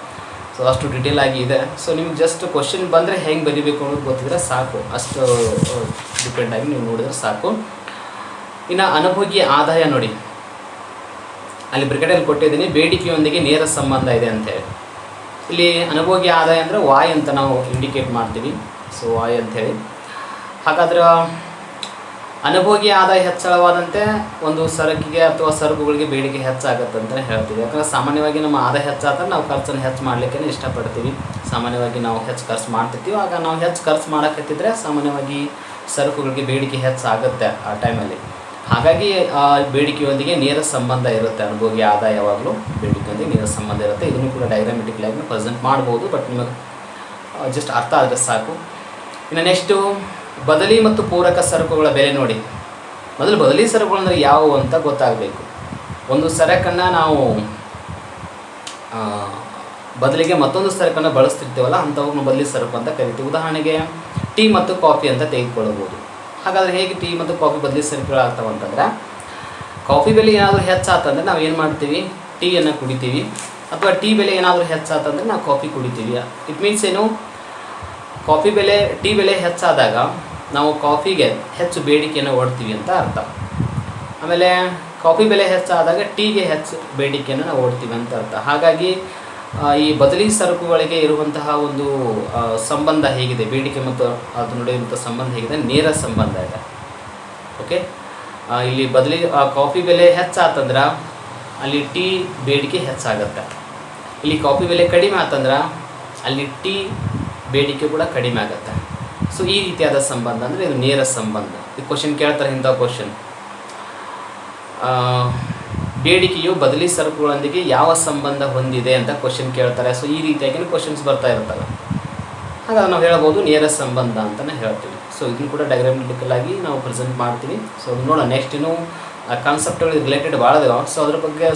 ಸೊ ಅಷ್ಟು ಡಿಟೇಲ್ ಆಗಿ ಇದೆ. ಸೊ ನಿಮ್ಗೆ ಜಸ್ಟ್ ಕ್ವಶನ್ ಬಂದರೆ ಹೆಂಗೆ ಬರೀಬೇಕು ಅನ್ನೋದು ಗೊತ್ತಿದ್ರೆ ಸಾಕು. ಅಷ್ಟು ಡಿಪೆಂಡ್ ಆಗಿ ನೀವು ನೋಡಿದ್ರೆ ಸಾಕು. ಇನ್ನು ಅನುಭೋಗಿ ಆದಾಯ ನೋಡಿ. ಅಲ್ಲಿ ಬ್ರಿಗೇಡಲ್ಲಿ ಕೊಟ್ಟಿದ್ದೀನಿ, ಬೇಡಿಕೆಯೊಂದಿಗೆ ನೇರ ಸಂಬಂಧ ಇದೆ ಅಂತೇಳಿ ಇಲ್ಲಿ ಅನುಭೋಗಿ ಆದಾಯ ಅಂದರೆ ವಾಯ್ ಅಂತ ನಾವು ಇಂಡಿಕೇಟ್ ಮಾಡ್ತೀವಿ. ಸೊ ವಾಯ್ ಅಂಥೇಳಿ ಹಾಗಾದ್ರೆ, ಅನುಭೋಗಿ ಆದಾಯ ಹೆಚ್ಚಳವಾದಂತೆ ಒಂದು ಸರಕಿಗೆ ಅಥವಾ ಸರಕುಗಳಿಗೆ ಬೇಡಿಕೆ ಹೆಚ್ಚಾಗುತ್ತೆ ಅಂತಲೇ ಹೇಳ್ತೀವಿ. ಯಾಕಂದರೆ ಸಾಮಾನ್ಯವಾಗಿ ನಮ್ಮ ಆದಾಯ ಹೆಚ್ಚಾದ್ರೆ ನಾವು ಖರ್ಚನ್ನು ಹೆಚ್ಚು ಮಾಡಲಿಕ್ಕೆ ಇಷ್ಟಪಡ್ತೀವಿ. ಸಾಮಾನ್ಯವಾಗಿ ನಾವು ಹೆಚ್ಚು ಖರ್ಚು ಮಾಡ್ತಿರ್ತೀವಿ. ಆಗ ನಾವು ಹೆಚ್ಚು ಖರ್ಚು ಮಾಡೋಕತ್ತಿದ್ರೆ ಸಾಮಾನ್ಯವಾಗಿ ಸರಕುಗಳಿಗೆ ಬೇಡಿಕೆ ಹೆಚ್ಚಾಗುತ್ತೆ ಆ ಟೈಮಲ್ಲಿ ಹಾಗಾಗಿ, ಆ, ಬೇಡಿಕೆಯೊಂದಿಗೆ ನೇರ ಸಂಬಂಧ ಇರುತ್ತೆ ಅನುಭೋಗಿ ಆದಾಯ ಯಾವಾಗಲೂ ಬೇಡಿಕೆಯೊಂದಿಗೆ ನೇರ ಸಂಬಂಧ ಇರುತ್ತೆ. ಇದನ್ನು ಕೂಡ ಡೈಗ್ರಾಮೆಟಿಕ್ ಆಗಿ ಪ್ರೆಸೆಂಟ್ ಮಾಡ್ಬೋದು ಬಟ್ ನಿಮಗೆ ಜಸ್ಟ್ ಅರ್ಥ ಆದರೆ ಸಾಕು. ಇನ್ನು ನೆಕ್ಸ್ಟು ಬದಲಿ ಮತ್ತು ಪೂರಕ ಸರಕುಗಳ ಬೆಲೆ ನೋಡಿ. ಮೊದಲು ಬದಲಿ ಸರಕುಗಳು ಅಂದರೆ ಯಾವುವು ಅಂತ ಗೊತ್ತಾಗಬೇಕು. ಒಂದು ಸರಕನ್ನು ನಾವು ಬದಲಿಗೆ ಮತ್ತೊಂದು ಸರಕನ್ನು ಬಳಸ್ತಿರ್ತೀವಲ್ಲ ಅಂಥವನ್ನು ಬದಲಿ ಸರಕು ಅಂತ ಕರಿತೀವಿ. ಉದಾಹರಣೆಗೆ, ಟೀ ಮತ್ತು ಕಾಫಿ ಅಂತ ತೆಗೆದುಕೊಳ್ಳಬಹುದು. ಹಾಗಾದರೆ ಹೇಗೆ ಟೀ ಮತ್ತು ಕಾಫಿ ಬದಲಿ ಸರಕುಗಳಾಗ್ತವೆ ಅಂತಂದ್ರೆ? ಕಾಫಿ ಬೆಲೆ ಏನಾದರೂ ಹೆಚ್ಚಾತಂದ್ರೆ ನಾವು ಏನು ಮಾಡ್ತೀವಿ? ಟೀಯನ್ನು ಕುಡಿತೀವಿ. ಅಥವಾ ಟೀ ಬೆಲೆ ಏನಾದರೂ ಹೆಚ್ಚಾತಂದ್ರೆ ನಾವು ಕಾಫಿ ಕುಡಿತೀವಿ. ಇಟ್ ಮೀನ್ಸ್ ಏನು? ಕಾಫಿ ಬೆಲೆ, ಟೀ ಬೆಲೆ ಹೆಚ್ಚಾದಾಗ ನಾವು ಕಾಫಿಗೆ ಹೆಚ್ಚು ಬೇಡಿಕೆಯನ್ನು ಓಡ್ತೀವಿ ಅಂತ ಅರ್ಥ. ಆಮೇಲೆ ಕಾಫಿ ಬೆಲೆ ಹೆಚ್ಚಾದಾಗ ಟೀಗೆ ಹೆಚ್ಚು ಬೇಡಿಕೆಯನ್ನು ನಾವು ಓಡ್ತೀವಿ ಅಂತ ಅರ್ಥ. ಹಾಗಾಗಿ ಈ ಬದಲಿ ಸರಕುಗಳಿಗೆ ಇರುವಂತಹ ಒಂದು ಸಂಬಂಧ ಹೇಗಿದೆ? ಬೇಡಿಕೆ ಮತ್ತು ಅದು ನಡೆಯುವಂಥ ಸಂಬಂಧ ಹೇಗಿದೆ? ನೇರ ಸಂಬಂಧ ಇದೆ. ಓಕೆ ಇಲ್ಲಿ ಬದಲಿ ಕಾಫಿ ಬೆಲೆ ಹೆಚ್ಚಾತಂದ್ರೆ ಅಲ್ಲಿ ಟೀ ಬೇಡಿಕೆ ಹೆಚ್ಚಾಗತ್ತೆ. ಇಲ್ಲಿ ಕಾಫಿ ಬೆಲೆ ಕಡಿಮೆ ಆತಂದ್ರೆ ಅಲ್ಲಿ ಟೀ ಬೇಡಿಕೆ ಕೂಡ ಕಡಿಮೆ ಆಗುತ್ತೆ. ಸೊ ಈ ರೀತಿಯಾದ ಸಂಬಂಧ ಅಂದರೆ ಇದು ನೇರ ಸಂಬಂಧ. ಈ ಕ್ವಶನ್ ಕೇಳ್ತಾರೆ ಇಂಥ ಕ್ವಶನ್ ಬೇಡಿಕೆಯು ಬದಲಿ ಸರಕುಗಳೊಂದಿಗೆ ಯಾವ ಸಂಬಂಧ ಹೊಂದಿದೆ ಅಂತ ಕ್ವಶನ್ ಕೇಳ್ತಾರೆ. ಸೊ ಈ ರೀತಿಯಾಗಿ ಕ್ವಶನ್ಸ್ ಬರ್ತಾ ಇರ್ತವೆ ಹಾಗಾಗಿ ನಾವು ಹೇಳ್ಬೋದು ನೇರ ಸಂಬಂಧ ಅಂತಲೇ ಹೇಳ್ತೀವಿ. ಸೊ ಇದನ್ನು ಕೂಡ ಡೈಗ್ರಾಮಿಕಲ್ ಆಗಿ ನಾವು ಪ್ರೆಸೆಂಟ್ ಮಾಡ್ತೀವಿ. ಸೊ ನೋಡೋಣ. ನೆಕ್ಸ್ಟ್ ಇನ್ನೂ ಕಾನ್ಸೆಪ್ಟ್ಗಳಿಗೆ ರಿಲೇಟೆಡ್ ಭಾಳ ಇದಾವೆ ಸೊ ಅದ್ರ ಬಗ್ಗೆ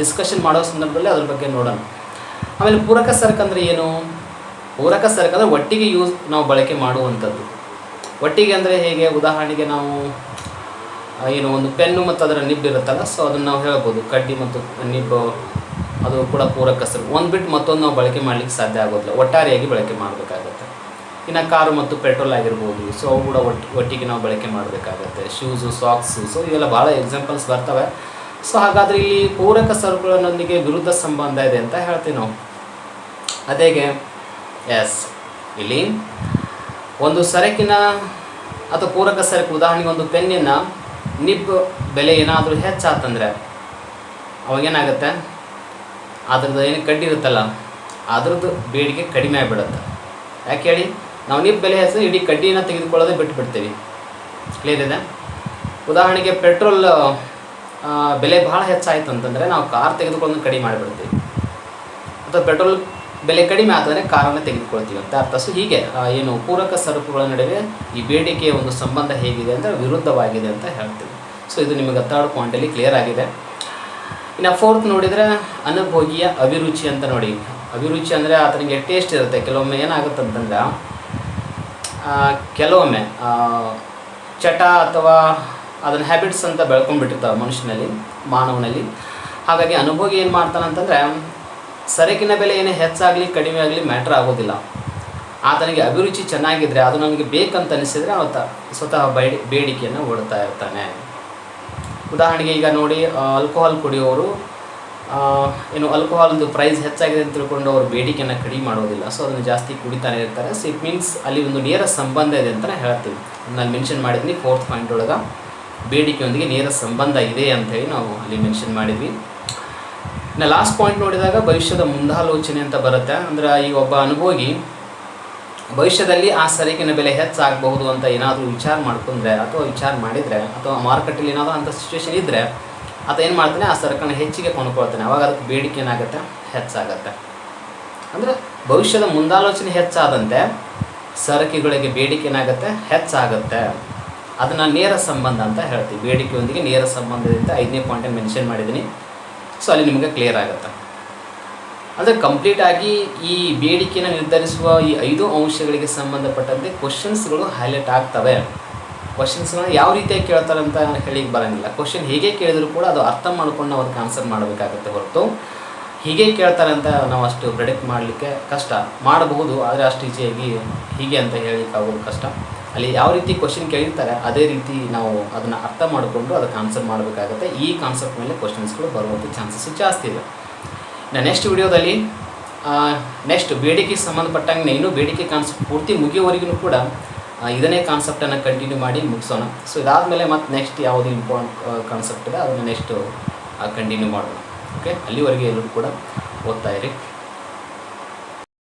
ಡಿಸ್ಕಷನ್ ಮಾಡೋ ಸಂದರ್ಭದಲ್ಲಿ ಅದ್ರ ಬಗ್ಗೆ ನೋಡೋಣ. ಆಮೇಲೆ ಪೂರಕ ಸರಕು ಅಂದರೆ ಏನು? ಪೂರಕ ಸರಕು ಅಂದರೆ ಒಟ್ಟಿಗೆ ಯೂಸ್ ನಾವು ಬಳಕೆ ಮಾಡುವಂಥದ್ದು. ಒಟ್ಟಿಗೆ ಅಂದರೆ ಹೇಗೆ? ಉದಾಹರಣೆಗೆ ನಾವು ಏನು ಒಂದು ಪೆನ್ನು ಮತ್ತು ಅದರ ನಿಬ್ ಇರುತ್ತಲ್ಲ ಸೊ ಅದನ್ನು ನಾವು ಹೇಳ್ಬೋದು. ಕಡ್ಡಿ ಮತ್ತು ನಿಬ್ಬು, ಅದು ಕೂಡ ಪೂರಕ ಸರಕು ಒಂದು ಬಿಟ್ಟು ಮತ್ತೊಂದು ನಾವು ಬಳಕೆ ಮಾಡಲಿಕ್ಕೆ ಸಾಧ್ಯ ಆಗೋದಿಲ್ಲ. ಒಟ್ಟಾರೆಯಾಗಿ ಬಳಕೆ ಮಾಡಬೇಕಾಗತ್ತೆ. ಇನ್ನು ಕಾರು ಮತ್ತು ಪೆಟ್ರೋಲ್ ಆಗಿರ್ಬೋದು ಸೊ ಅವು ಕೂಡ ಒಟ್ಟು ಒಟ್ಟಿಗೆ ನಾವು ಬಳಕೆ ಮಾಡಬೇಕಾಗತ್ತೆ. ಶೂಸು ಸಾಕ್ಸು ಸೊ ಇವೆಲ್ಲ ಭಾಳ ಎಕ್ಸಾಂಪಲ್ಸ್ ಬರ್ತವೆ. ಸೊ ಹಾಗಾದರೆ ಇಲ್ಲಿ ಪೂರಕ ಸರಕುಗಳನ್ನೊಂದಿಗೆ ವಿರುದ್ಧ ಸಂಬಂಧ ಇದೆ ಅಂತ ಹೇಳ್ತೀವಿ ನಾವು. ಅದೇಗೆ ಎಸ್ ಇಲ್ಲಿ ಒಂದು ಸರಕಿನ ಅಥವಾ ಪೂರಕ ಸರಕು, ಉದಾಹರಣೆಗೆ ಒಂದು ಪೆನ್ನಿನ ನಿಬ್ ಬೆಲೆ ಏನಾದರೂ ಹೆಚ್ಚಾತಂದರೆ ಅವಾಗೇನಾಗುತ್ತೆ? ಅದ್ರದ್ದು ಏನು ಕಡ್ಡಿ ಇರುತ್ತಲ್ಲ ಅದ್ರದ್ದು ಬೇಡಿಕೆ ಕಡಿಮೆ ಆಗಿಬಿಡುತ್ತೆ. ಯಾಕೆ ಹೇಳಿ? ನಾವು ನಿಬ್ ಬೆಲೆ ಹೆಚ್ಚು ಇಡೀ ಕಡ್ಡಿನ ತೆಗೆದುಕೊಳ್ಳೋದೇ ಬಿಟ್ಬಿಡ್ತೀವಿ. ಕ್ಲಿಯರ್ ಇದೆ? ಉದಾಹರಣೆಗೆ ಪೆಟ್ರೋಲ್ ಬೆಲೆ ಭಾಳ ಹೆಚ್ಚಾಯಿತು ಅಂತಂದರೆ ನಾವು ಕಾರ್ ತೆಗೆದುಕೊಳ್ಳೋದನ್ನು ಕಡಿಮೆ ಮಾಡಿಬಿಡ್ತೀವಿ. ಅಥವಾ ಪೆಟ್ರೋಲ್ ಬೆಲೆ ಕಡಿಮೆ ಆದರೆ ಕಾರನ್ನು ತೆಗೆದುಕೊಳ್ತೀವಿ ಅಂತ ಅರ್ಥ. ಸೊ ಹೀಗೆ ಏನು ಪೂರಕ ಸರಕುಗಳ ನಡುವೆ ಈ ಬೇಡಿಕೆಯ ಒಂದು ಸಂಬಂಧ ಹೇಗಿದೆ ಅಂದರೆ ವಿರುದ್ಧವಾಗಿದೆ ಅಂತ ಹೇಳ್ತೀವಿ. ಸೊ ಇದು ನಿಮಗೆ ಥರ್ಡ್ ಪಾಯಿಂಟಲ್ಲಿ ಕ್ಲಿಯರ್ ಆಗಿದೆ. ಇನ್ನು ಫೋರ್ತ್ ನೋಡಿದರೆ ಅನುಭೋಗಿಯ ಅಭಿರುಚಿ ಅಂತ ನೋಡಿ. ಅಭಿರುಚಿ ಅಂದರೆ ಆತನಿಗೆ ಟೇಸ್ಟ್ ಇರುತ್ತೆ. ಕೆಲವೊಮ್ಮೆ ಏನಾಗುತ್ತೆ ಅಂತಂದ್ರೆ ಕೆಲವೊಮ್ಮೆ ಚಟ ಅಥವಾ ಅದನ್ನ ಹ್ಯಾಬಿಟ್ಸ್ ಅಂತ ಬೆಳ್ಕೊಂಡ್ಬಿಟ್ಟಿರ್ತಾವೆ ಮನುಷ್ಯನಲ್ಲಿ, ಮಾನವನಲ್ಲಿ. ಹಾಗಾಗಿ ಅನುಭೋಗಿ ಏನು ಮಾಡ್ತಾನೆ ಅಂತಂದರೆ ಸರಕಿನ ಬೆಲೆ ಏನೇ ಹೆಚ್ಚಾಗಲಿ, ಕಡಿಮೆ ಆಗಲಿ ಮ್ಯಾಟ್ರ್ ಆಗೋದಿಲ್ಲ. ಆತನಿಗೆ ಅಭಿರುಚಿ ಚೆನ್ನಾಗಿದ್ದರೆ ಅದು ನನಗೆ ಬೇಕಂತ ಅನಿಸಿದರೆ ಆತ ಸ್ವತಃ ಬೇಡಿ ಬೇಡಿಕೆಯನ್ನು ಓಡ್ತಾ ಇರ್ತಾನೆ. ಉದಾಹರಣೆಗೆ ಈಗ ನೋಡಿ ಆಲ್ಕೋಹಾಲ್ ಕುಡಿಯೋರು ಏನು ಆಲ್ಕೋಹಾಲ್ದು ಪ್ರೈಸ್ ಹೆಚ್ಚಾಗಿದೆ ಅಂತ ತಿಳ್ಕೊಂಡು ಅವರು ಬೇಡಿಕೆಯನ್ನು ಕಡಿಮೆ ಮಾಡೋದಿಲ್ಲ. ಸೊ ಅದನ್ನು ಜಾಸ್ತಿ ಕುಡಿತಾನೆ ಇರ್ತಾರೆ. ಸೊ ಇಟ್ ಮೀನ್ಸ್ ಅಲ್ಲಿ ಒಂದು ನೇರ ಸಂಬಂಧ ಇದೆ ಅಂತಲೇ ಹೇಳ್ತೀವಿ. ನಾನು ಮೆನ್ಷನ್ ಮಾಡಿದ್ವಿ ಫೋರ್ತ್ ಪಾಯಿಂಟ್ ಒಳಗೆ ಬೇಡಿಕೆಯೊಂದಿಗೆ ನೇರ ಸಂಬಂಧ ಇದೆ ಅಂತೇಳಿ ನಾವು ಅಲ್ಲಿ ಮೆನ್ಷನ್ ಮಾಡಿದ್ವಿ. ಇನ್ನು ಲಾಸ್ಟ್ ಪಾಯಿಂಟ್ ನೋಡಿದಾಗ ಭವಿಷ್ಯದ ಮುಂದಾಲೋಚನೆ ಅಂತ ಬರುತ್ತೆ. ಅಂದರೆ ಈ ಒಬ್ಬ ಅನುಭೋಗಿ ಭವಿಷ್ಯದಲ್ಲಿ ಆ ಸರಕಿನ ಬೆಲೆ ಹೆಚ್ಚಾಗಬಹುದು ಅಂತ ಏನಾದರೂ ವಿಚಾರ ಮಾಡ್ಕೊಂಡ್ರೆ ಅಥವಾ ವಿಚಾರ ಮಾಡಿದರೆ ಅಥವಾ ಮಾರುಕಟ್ಟೆಯಲ್ಲಿ ಏನಾದರೂ ಅಂಥ ಸಿಚುವೇಶನ್ ಇದ್ದರೆ ಆತ ಏನು ಮಾಡ್ತಾನೆ? ಆ ಸರಕನ್ನು ಹೆಚ್ಚಿಗೆ ಕೊಂಡ್ಕೊಳ್ತಾನೆ. ಅವಾಗ ಅದಕ್ಕೆ ಬೇಡಿಕೆ ಏನಾಗುತ್ತೆ? ಹೆಚ್ಚಾಗತ್ತೆ. ಅಂದರೆ ಭವಿಷ್ಯದ ಮುಂದಾಲೋಚನೆ ಹೆಚ್ಚಾದಂತೆ ಸರಕುಗಳಿಗೆ ಬೇಡಿಕೆ ಏನಾಗುತ್ತೆ? ಹೆಚ್ಚಾಗುತ್ತೆ. ಅದನ್ನು ನೇರ ಸಂಬಂಧ ಅಂತ ಹೇಳ್ತೀವಿ. ಬೇಡಿಕೆಯೊಂದಿಗೆ ನೇರ ಸಂಬಂಧದಿಂದ ಐದನೇ ಪಾಯಿಂಟನ್ನು ಮೆನ್ಷನ್ ಮಾಡಿದ್ದೀನಿ. ಸೊ ಅಲ್ಲಿ ನಿಮಗೆ ಕ್ಲಿಯರ್ ಆಗುತ್ತೆ. ಅಂದರೆ ಕಂಪ್ಲೀಟಾಗಿ ಈ ಬೇಡಿಕೆಯನ್ನು ನಿರ್ಧರಿಸುವ ಈ ಐದು ಅಂಶಗಳಿಗೆ ಸಂಬಂಧಪಟ್ಟಂತೆ ಕ್ವಶನ್ಸ್ಗಳು ಹೈಲೈಟ್ ಆಗ್ತವೆ. ಕ್ವಶನ್ಸ್ಗಳನ್ನ ಯಾವ ರೀತಿಯಾಗಿ ಕೇಳ್ತಾರೆ ಅಂತ ಹೇಳಿಕ್ಕೆ ಬರೋಂಗಿಲ್ಲ. ಕ್ವಶನ್ ಹೇಗೆ ಕೇಳಿದರೂ ಕೂಡ ಅದು ಅರ್ಥ ಮಾಡ್ಕೊಂಡು ನಾವು ಅದಕ್ಕೆ ಆನ್ಸರ್ ಮಾಡಬೇಕಾಗುತ್ತೆ ಹೊರತು. ಹೀಗೆ ಕೇಳ್ತಾರೆ ಅಂತ ನಾವು ಅಷ್ಟು ಪ್ರೆಡಿಕ್ಟ್ ಮಾಡಲಿಕ್ಕೆ ಕಷ್ಟ. ಮಾಡಬಹುದು ಆದರೆ ಅಷ್ಟು ಈಸಿಯಾಗಿ ಹೀಗೆ ಅಂತ ಹೇಳಲಿಕ್ಕೆ ಆಗೋದು ಕಷ್ಟ. ಅಲ್ಲಿ ಯಾವ ರೀತಿ ಕ್ವಶನ್ ಕೇಳಿರ್ತಾರೆ, ಅದೇ ರೀತಿ ನಾವು ಅದನ್ನು ಅರ್ಥ ಮಾಡಿಕೊಂಡು ಅದಕ್ಕೆ ಆನ್ಸರ್ ಮಾಡಬೇಕಾಗುತ್ತೆ. ಈ ಕಾನ್ಸೆಪ್ಟ್ ಮೇಲೆ ಕ್ವಶನ್ಸ್ಗಳು ಬರುವಂಥ ಚಾನ್ಸಸ್ ಜಾಸ್ತಿ ಇದೆ ನಾ ನೆಕ್ಸ್ಟ್ ವಿಡಿಯೋದಲ್ಲಿ ನೆಕ್ಸ್ಟ್ ಬೇಡಿಕೆಗೆ ಸಂಬಂಧಪಟ್ಟಂಗೆ ಇನ್ನೂ ಬೇಡಿಕೆ ಕಾನ್ಸೆಪ್ಟ್ ಪೂರ್ತಿ ಮುಗಿಯೋವರೆಗೂ ಕೂಡ ಇದನ್ನೇ ಕಾನ್ಸೆಪ್ಟನ್ನು ಕಂಟಿನ್ಯೂ ಮಾಡಿ ಮುಗಿಸೋಣ. ಸೊ ಇದಾದಮೇಲೆ ಮತ್ತೆ ನೆಕ್ಸ್ಟ್ ಯಾವುದು ಇಂಪಾರ್ಟೆಂಟ್ ಕಾನ್ಸೆಪ್ಟ್ ಇದೆ, ಅದನ್ನು ನೆಕ್ಸ್ಟು ಕಂಟಿನ್ಯೂ ಮಾಡೋಣ. ಓಕೆ ಅಲ್ಲಿವರೆಗೆ ಎಲ್ಲರೂ ಕೂಡ ಓದ್ತಾ ಇರಿ.